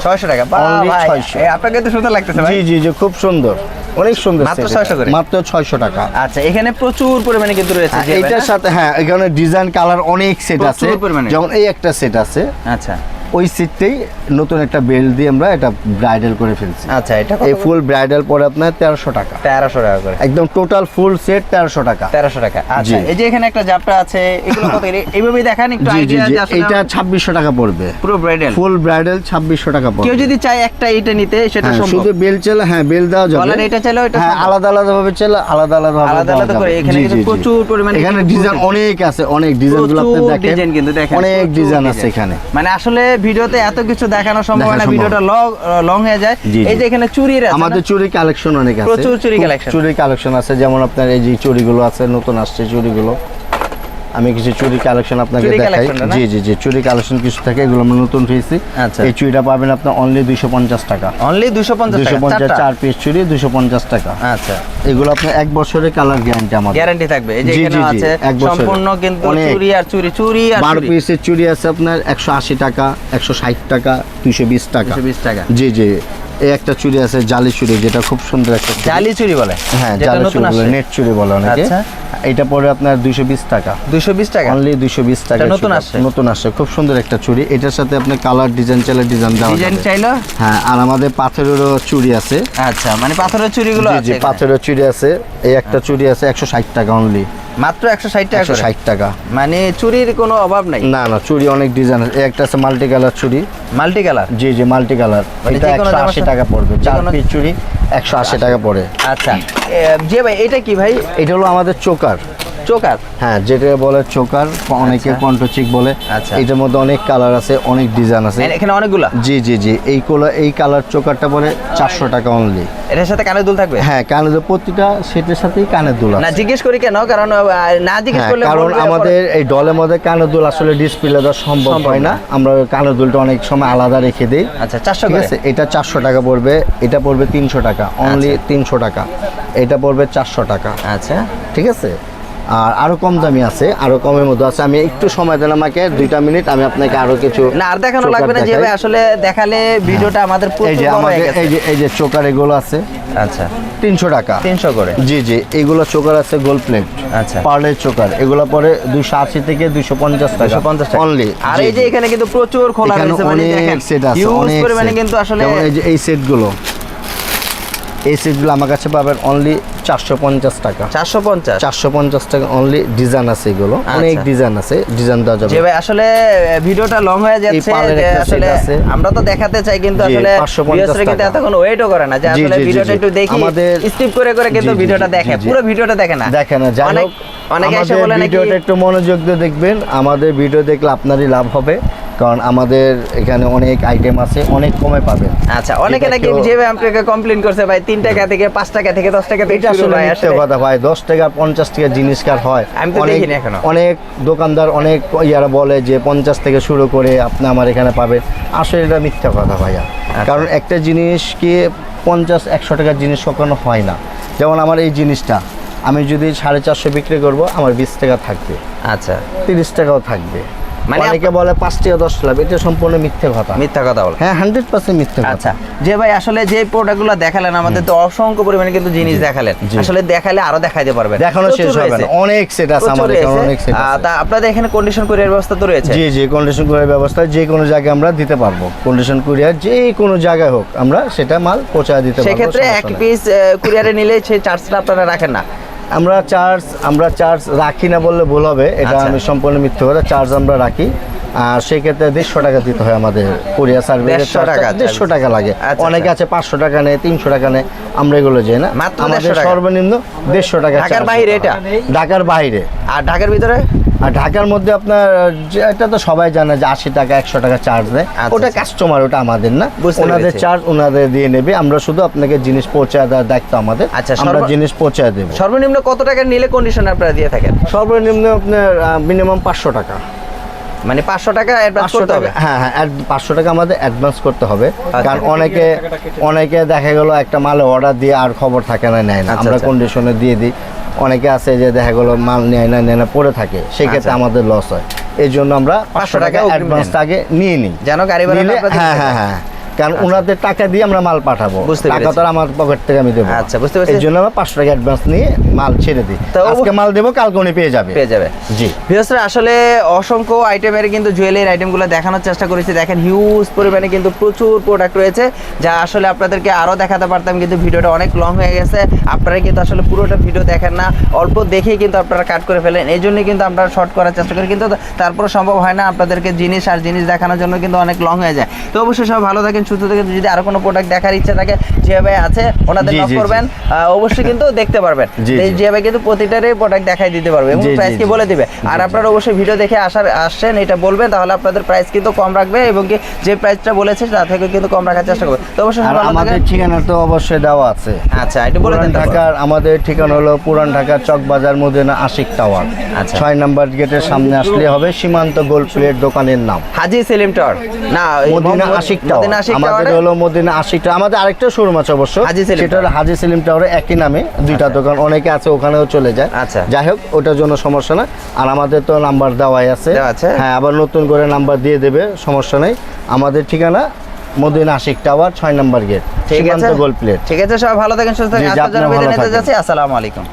Speaker 2: 600 টাকা। বাহ,
Speaker 1: Only
Speaker 2: ভাই
Speaker 1: 600
Speaker 2: এই আপনাকে তো সুন্দর লাগতেছে
Speaker 1: জি জি জি খুব সুন্দর। অনেক সুন্দর
Speaker 2: মাত্র 600 করে?
Speaker 1: মাত্র ছয়শো টাকা।
Speaker 2: আচ্ছা এখানে প্রচুর পরিমাণে কিন্তু রয়েছে
Speaker 1: হ্যাঁ, এইটার সাথে হ্যাঁ এখানে ডিজাইন কালার অনেক সেট আছে। যেমন এই একটা সেট আছে।
Speaker 2: আচ্ছা।
Speaker 1: ওই সেটটাই নতুন একটা বেল্ট দিয়ে আমরা এটা ব্রাইডাল করে ফেলছি।
Speaker 2: আচ্ছা এটা
Speaker 1: এই ফুল ব্রাইডাল পরে আপনার তেরোশো টাকা।
Speaker 2: তেরোশো টাকা করে।
Speaker 1: একদম টোটাল ফুল সেট তেরোশো টাকা।
Speaker 2: তেরোশো টাকা। আচ্ছা এই যে এখানে একটা জাপটা আছে এগুলো কত? এইভাবে দেখান একটু আইডিয়া
Speaker 1: এটা ছাব্বিশশো টাকা পড়বে।
Speaker 2: পুরো ব্রাইডাল
Speaker 1: ফুল ব্রাইডাল ছাব্বিশশো টাকা পড়বে।
Speaker 2: কেউ যদি চায় একটা এটা নিতে সেটা
Speaker 1: হ্যাঁ, শুধু বেল চাইলে হ্যাঁ বেল দেওয়া যাবে।
Speaker 2: গলার এটা চাইলেও এটা
Speaker 1: হ্যাঁ আলাদা আলাদা ভাবে চাইলে আলাদা আলাদা ভাবে
Speaker 2: আলাদা আলাদা করে এখানে কিন্তু। প্রচুর পরিমাণে
Speaker 1: এখানে ডিজাইন অনেক আছে অনেক ডিজাইনগুলো আপনি দেখেন।
Speaker 2: ডিজাইন কিন্তু দেখেন
Speaker 1: অনেক ডিজাইন আছে এখানে।
Speaker 2: মানে আসলে ভিডিওতে এত কিছু দেখানো সম্ভব। না। ভিডিওটা লং লং হয়ে যায়। এই যে এখানে চুরির আছে
Speaker 1: আমাদের? চুরি কালেকশন অনেক আছে।
Speaker 2: প্রচুর
Speaker 1: চুরি
Speaker 2: কালেকশন।
Speaker 1: চুরি কালেকশন আছে যেমন আপনার এই যে চুরিগুলো আছে নতুন আসছে চুড়িগুলো আমি কিছু চুরি কালেকশন আপনাকে দেখাই? জি জি জি চুরি কালেকশন কিছু থাকে এগুলো আমরা নতুন পেয়েছি
Speaker 2: আচ্ছা।
Speaker 1: এই চুড়িটা পাবেন আপনার অনলি দুইশো পঞ্চাশ টাকা।
Speaker 2: অনলি 250
Speaker 1: দুইশো
Speaker 2: টাকা
Speaker 1: পঞ্চাশ
Speaker 2: চারটা?
Speaker 1: চার পিস চুড়ি দুইশো পঞ্চাশ টাকা।
Speaker 2: আচ্ছা।
Speaker 1: এগুলো আপনার এক বছরের কালার গ্যারান্টি আমাদের।
Speaker 2: গ্যারান্টি থাকবে। এই যে এখানে আছে। সম্পূর্ণ কিন্তু চুরি আর চুরি চুরি আর
Speaker 1: বারো
Speaker 2: চুরি।
Speaker 1: পিসের চুড়ি আছে আপনার একশো আশি টাকা একশো ষাট টাকা দুইশো বিশ টাকা।
Speaker 2: 220 টাকা।
Speaker 1: জি জি। এই একটা চুড়ি আছে জালি চুড়ি যেটা খুব সুন্দর একটা
Speaker 2: জালি চুরি বলে?
Speaker 1: হ্যাঁ জালি চুড়ি বলে নেট চুড়ি বলে অনেকে।
Speaker 2: আচ্ছা।
Speaker 1: এটা পরে আপনার দুইশো বিশ টাকা।
Speaker 2: 220 টাকা?
Speaker 1: অনলি দুইশো বিশ টাকা
Speaker 2: নতুন
Speaker 1: চুড়ি।
Speaker 2: আসছে?
Speaker 1: নতুন আসছে খুব সুন্দর একটা চুড়ি। এটার সাথে আপনি কালার ডিজাইন চাইলে ডিজাইন দেওয়া
Speaker 2: ডিজাইন চাইলো?
Speaker 1: হ্যাঁ আর আমাদের পাথরেরও চুড়ি আছে।
Speaker 2: আচ্ছা মানে পাথরের চুরিগুলো
Speaker 1: জি
Speaker 2: আছে
Speaker 1: পাথরের চুড়ি আছে। এই একটা চুড়ি আছে একশো ষাট টাকা অনলি
Speaker 2: মাত্র 160 টাকা
Speaker 1: একশো ষাট টাকা।
Speaker 2: মানে চুরির কোনো অভাব নাই?
Speaker 1: না না চুরি অনেক ডিজাইন আছে। একটা আছে মাল্টি কালার চুড়ি
Speaker 2: মাল্টি কালার
Speaker 1: জি জি মাল্টি কালার
Speaker 2: মানে
Speaker 1: এটা একশো আশি টাকা পড়বে। চার পিস চুড়ি একশো আশি টাকা পড়ে।
Speaker 2: আচ্ছা। জি যে ভাই এটা কি ভাই?
Speaker 1: এটা হলো আমাদের চোকার।
Speaker 2: চোকার?
Speaker 1: হ্যাঁ যেটা বলে চোকার অনেকে
Speaker 2: আচ্ছা।
Speaker 1: কন্ট্রোচিক বলে।
Speaker 2: আচ্ছা।
Speaker 1: এটার মধ্যে অনেক কালার আছে অনেক ডিজাইন আছে।
Speaker 2: এখানে অনেকগুলা?
Speaker 1: জি জি জি। এই কোলা এই কালার চোকারটা পরে চারশো টাকা অনলি
Speaker 2: এটার সাথে কানের দুল থাকবে?
Speaker 1: হ্যাঁ কানের দুল প্রতিটা সেটের সাথেই কানের দুল
Speaker 2: না জিজ্ঞেস করি কেন? কারণ না জিজ্ঞেস
Speaker 1: হ্যাঁ
Speaker 2: করলে
Speaker 1: কারণ আমাদের এই ডলের মধ্যে কানের দুল আসলে ডিসপ্লে দেওয়া সম্ভব
Speaker 2: সম্ভব
Speaker 1: হয় না। আমরা কানের দুলটা অনেক সময় আলাদা রেখে দিই।
Speaker 2: আচ্ছা চারশো
Speaker 1: ঠিক আছে? এটা চারশো টাকা পড়বে এটা পড়বে তিনশো টাকা। অনলি তিনশো টাকা। এটা পড়বে চারশো টাকা।
Speaker 2: আচ্ছা।
Speaker 1: ঠিক আছে? আর আরও কম দামি আছে আরও কমের মধ্যে আছে। আমি একটু সময় দেন আমাকে দুইটা মিনিট আমি আপনাকে আরও কিছু
Speaker 2: না আর দেখানো লাগবে না যে
Speaker 1: দেখাই।
Speaker 2: ভাই আসলে দেখালে ভিডিওটা আমাদের
Speaker 1: এই যে
Speaker 2: হয়ে
Speaker 1: আমাদের এই যে এই যে চোকার এগুলো আছে
Speaker 2: আচ্ছা।
Speaker 1: তিনশো টাকা।
Speaker 2: তিনশো করে।
Speaker 1: জি জি এগুলো চোকার আছে গোল্ড প্লেট
Speaker 2: আচ্ছা।
Speaker 1: পার্লের চোকার। এগুলো পরে দুশো আশি থেকে দুশো পঞ্চাশ টাকা।
Speaker 2: পঞ্চাশ টাকা।
Speaker 1: অনলি
Speaker 2: আর এই যে এখানে কিন্তু প্রচুর খোলা রয়েছে মানে দেখেন
Speaker 1: অনেক সেট আছে অনেক
Speaker 2: পরিমাণে
Speaker 1: set।
Speaker 2: কিন্তু আসলে
Speaker 1: এই যে এই সেটগুলো এই সেটগুলো আমার কাছে পাবেন অনলি চারশো পঞ্চাশ টাকা।
Speaker 2: চারশো পঞ্চাশ?
Speaker 1: চারশো পঞ্চাশ টাকা অনলি ডিজাইন আছে এগুলো। অনেক
Speaker 2: আচ্ছা।
Speaker 1: ডিজাইন আছে ডিজাইন দেওয়া যাবে।
Speaker 2: ভাই আসলে ভিডিওটা লং হয়ে যাচ্ছে আসলে আমরা তো দেখাতে চাই কিন্তু আসলে
Speaker 1: 550
Speaker 2: ভিউয়ার্সরা কিন্তু। এতক্ষণ ওয়েটও করে না যে আসলে ভিডিওটা একটু দেখি
Speaker 1: আমাদের-
Speaker 2: স্কিপ করে করে কিন্তু ভিডিওটা দেখে। পুরো ভিডিওটা দেখে না।
Speaker 1: দেখে না যাই
Speaker 2: অনেক
Speaker 1: হোক
Speaker 2: অনেকে এসে বলে নাকি
Speaker 1: ভিডিওটা একটু মনোযোগ দিয়ে দেখবেন আমাদের ভিডিও দেখলে আপনারই লাভ হবে। কারণ আমাদের এখানে অনেক আইটেম আছে অনেক কমে পাবেন।
Speaker 2: আচ্ছা অনেকে নাকি
Speaker 1: কেউ-
Speaker 2: যে ভাই আপনাকে কমপ্লেন করছে ভাই তিন টাকা থেকে পাঁচ টাকা থেকে দশ টাকা থেকে শুরু ভাই আসলে।
Speaker 1: কথা ভাই দশ টাকা পঞ্চাশ টাকা জিনিস কার হয়?
Speaker 2: আমি তো
Speaker 1: অনেক
Speaker 2: দেখিনি এখনও।
Speaker 1: অনেক দোকানদার অনেক ইয়ারা বলে যে পঞ্চাশ থেকে শুরু করে আপনি আমার এখানে পাবেন। আসলে এটা মিথ্যা কথা ভাইয়া।
Speaker 2: আচ্ছা।
Speaker 1: কারণ একটা জিনিস কি পঞ্চাশ একশো টাকার জিনিস কখনো হয় না। যেমন আমার এই জিনিসটা আমি যদি সাড়ে চারশো বিক্রি করব আমার বিশ টাকা থাকবে।
Speaker 2: আচ্ছা।
Speaker 1: তিরিশ টাকাও থাকবে।
Speaker 2: মানে
Speaker 1: অনেকে বলে পাঁচ টাকা দশ টাকা এটা সম্পূর্ণ মিথ্যে কথা।
Speaker 2: মিথ্যা কথা বল।
Speaker 1: হ্যাঁ হান্ড্রেড পার্সেন্ট মিথ্যে
Speaker 2: আচ্ছা যে ভাই আসলে যে প্রোডাক্টগুলো দেখালেন আমাদের তো অসংখ্য পরিমাণে কিন্তু জিনিস দেখালেন। আসলে দেখালে আরও দেখাইতে পারবেন।
Speaker 1: দেখানো শেষ হবে না। অনেক সেট আছে আমাদের অনেক সেট আছে।
Speaker 2: আপনাদের এখানে কন্ডিশন কুরিয়ার ব্যবস্থা তো রয়েছে?
Speaker 1: জি জি কন্ডিশন কুরিয়ার ব্যবস্থা যে কোনো জায়গায় আমরা দিতে পারব। কন্ডিশন কুরিয়ার যে কোনো জায়গায় হোক আমরা সেটা মাল পৌঁছায় দিতে পারব
Speaker 2: সেক্ষেত্রে এক। পিস কুরিয়ারে নিলে সেই চার্জটা আপনারা রাখেন না।
Speaker 1: আমরা চার্জ আমরা চার্জ রাখি না বললে ভুল হবে এটা
Speaker 2: আচ্ছা।
Speaker 1: আমি সম্পূর্ণ মিথ্যে কথা চার্জ আমরা রাখি আর সেক্ষেত্রে দেড়শো টাকা দিতে হয় আমাদের
Speaker 2: 150 টাকা
Speaker 1: দেড়শো টাকা লাগে।
Speaker 2: আচ্ছা,
Speaker 1: অনেকে
Speaker 2: আচ্ছা।
Speaker 1: আছে পাঁচশো টাকা নেয় তিনশো টাকা নেয় আমরা এগুলো যাই না। আমাদের সর্বনিম্ন দেড়শো টাকা
Speaker 2: ঢাকার বাইরে এটা?
Speaker 1: ঢাকার বাইরে।
Speaker 2: আর ঢাকার ভিতরে?
Speaker 1: আর ঢাকার মধ্যে আপনার এটা তো সবাই জানে যে আশি টাকা একশো টাকা চার্জ দেয়।
Speaker 2: আচ্ছা,
Speaker 1: ওটা
Speaker 2: আচ্ছা।
Speaker 1: কাস্টমার ওটা আমাদের না। ওনাদের চার্জ ওনাদের দিয়ে নেবে। আমরা শুধু আপনাকে জিনিস পৌঁছায় দেওয়ার দায়িত্ব আমাদের।
Speaker 2: আচ্ছা,
Speaker 1: আমরা জিনিস পৌঁছায় দেবো।
Speaker 2: সর্বনিম্ন কত টাকা নিলে কন্ডিশন আপনারা দিয়ে থাকেন?
Speaker 1: সর্বনিম্ন আপনার মিনিমাম পাঁচশো টাকা।
Speaker 2: মানে পাঁচশো টাকা অ্যাডভান্স করতে হবে?
Speaker 1: হ্যাঁ হ্যাঁ পাঁচশো টাকা আমাদের অ্যাডভান্স করতে হবে।
Speaker 2: আচ্ছা।
Speaker 1: কারণ অনেকে অনেকে দেখা গেলো একটা মালে অর্ডার দিয়ে আর খবর থাকে না নেয় না।
Speaker 2: আচ্ছা,
Speaker 1: আমরা
Speaker 2: আচ্ছা।
Speaker 1: কন্ডিশনে দিয়ে দিই। অনেকে আছে যে দেখা গেলো মাল নেয় না নেয় না পড়ে থাকে। সেক্ষেত্রে
Speaker 2: আচ্ছা।
Speaker 1: আমাদের লস হয়। এই জন্য আমরা পাঁচশো
Speaker 2: টাকা
Speaker 1: অ্যাডভান্স আগে নিয়ে নিই।
Speaker 2: যেন গাড়ি ভাড়া
Speaker 1: হ্যাঁ হ্যাঁ
Speaker 2: হয়।
Speaker 1: কারণ ওনাদের টাকা দিয়ে আমরা মাল পাঠাবো।
Speaker 2: বুঝতে
Speaker 1: টাকা তো আমার পকেট থেকে আমি দেবো
Speaker 2: আচ্ছা, বুঝতে পেরেছি।
Speaker 1: এই জন্য আমরা পাঁচশো টাকা অ্যাডভান্স নিয়ে মাল ছেড়ে দিই। আজকে মাল দেবো কালকে উনি পেয়ে যাবে।
Speaker 2: পেয়ে যাবে।
Speaker 1: জি।
Speaker 2: ভিউসরা আসলে অসংখ্য আইটেমের কিন্তু জুয়েলারি আইটেমগুলো দেখানোর চেষ্টা করেছি। দেখেন হিউজ পরিমাণে কিন্তু প্রচুর প্রোডাক্ট রয়েছে যা আসলে আপনাদেরকে আরও দেখাতে পারতাম কিন্তু ভিডিওটা অনেক লং হয়ে গেছে। আপনারা কিন্তু আসলে পুরোটা ভিডিও দেখেন না অল্প দেখেই কিন্তু আপনারা কাট করে ফেলেন। এই জন্যই কিন্তু আমরা শর্ট করার চেষ্টা করি কিন্তু তারপরে সম্ভব হয় না আপনাদেরকে জিনিস আর জিনিস দেখানোর জন্য কিন্তু অনেক লং হয়ে যায়। তো অবশ্যই সব ভালো থাকেন সুস্থ থাকেন যদি আরও কোনো প্রোডাক্ট দেখার ইচ্ছা থাকে যেভাবে আছে ওনাদের নক। করবেন অবশ্যই কিন্তু দেখতে পারবেন। এই কিন্তু প্রতিটারই প্রোডাক্ট দেখাই দিতে পারবে এবং প্রাইস কি বলে দিবে। আর আপনারা অবশ্যই ভিডিও দেখে আসার আসছেন এটা বলবেন তাহলে আপনাদের প্রাইস কিন্তু কম রাখবে এবং কি যে প্রাইসটা বলেছে তা থেকে কিন্তু কম রাখার চেষ্টা করবে। তো অবশ্যই
Speaker 1: আর আমাদের ঠিকানা তো অবশ্যই দেওয়া আছে।
Speaker 2: আচ্ছা এটা বলে দেন
Speaker 1: ঢাকার আমাদের ঠিকানা হলো পুরান ঢাকার চকবাজার মদিনা আশিক টাওয়ার।
Speaker 2: আচ্ছা।
Speaker 1: ছয় নাম্বার গেটের সামনে আসলে হবে সীমান্ত গোল্ড প্লেট দোকানের নাম।
Speaker 2: হাজি সেলিম টাওয়ার না
Speaker 1: মদিনা আশিক টাওয়ার। আমাদের হলো মদিনা টাওয়ার আমাদের আরেকটা শোরুম আছে অবশ্য। সেটা হলো হাজি সেলিম টাওয়ারে একই নামে দুইটা দোকান অনেকে আছে ওখানেও চলে যায়।
Speaker 2: আচ্ছা।
Speaker 1: যাই হোক ওটার জন্য সমস্যা না আর আমাদের তো নাম্বার দেওয়াই আছে। হ্যাঁ আবার নতুন করে নাম্বার দিয়ে দেবে সমস্যা নেই। আমাদের ঠিকানা মদিনা আশিক টাওয়ার ছয় নাম্বার গেট
Speaker 2: ঠিক আছে।
Speaker 1: গোল্ড প্লেট
Speaker 2: ঠিক আছে সবাই ভালো থাকেন সুস্থ থাকেন। আসসালামু আলাইকুম।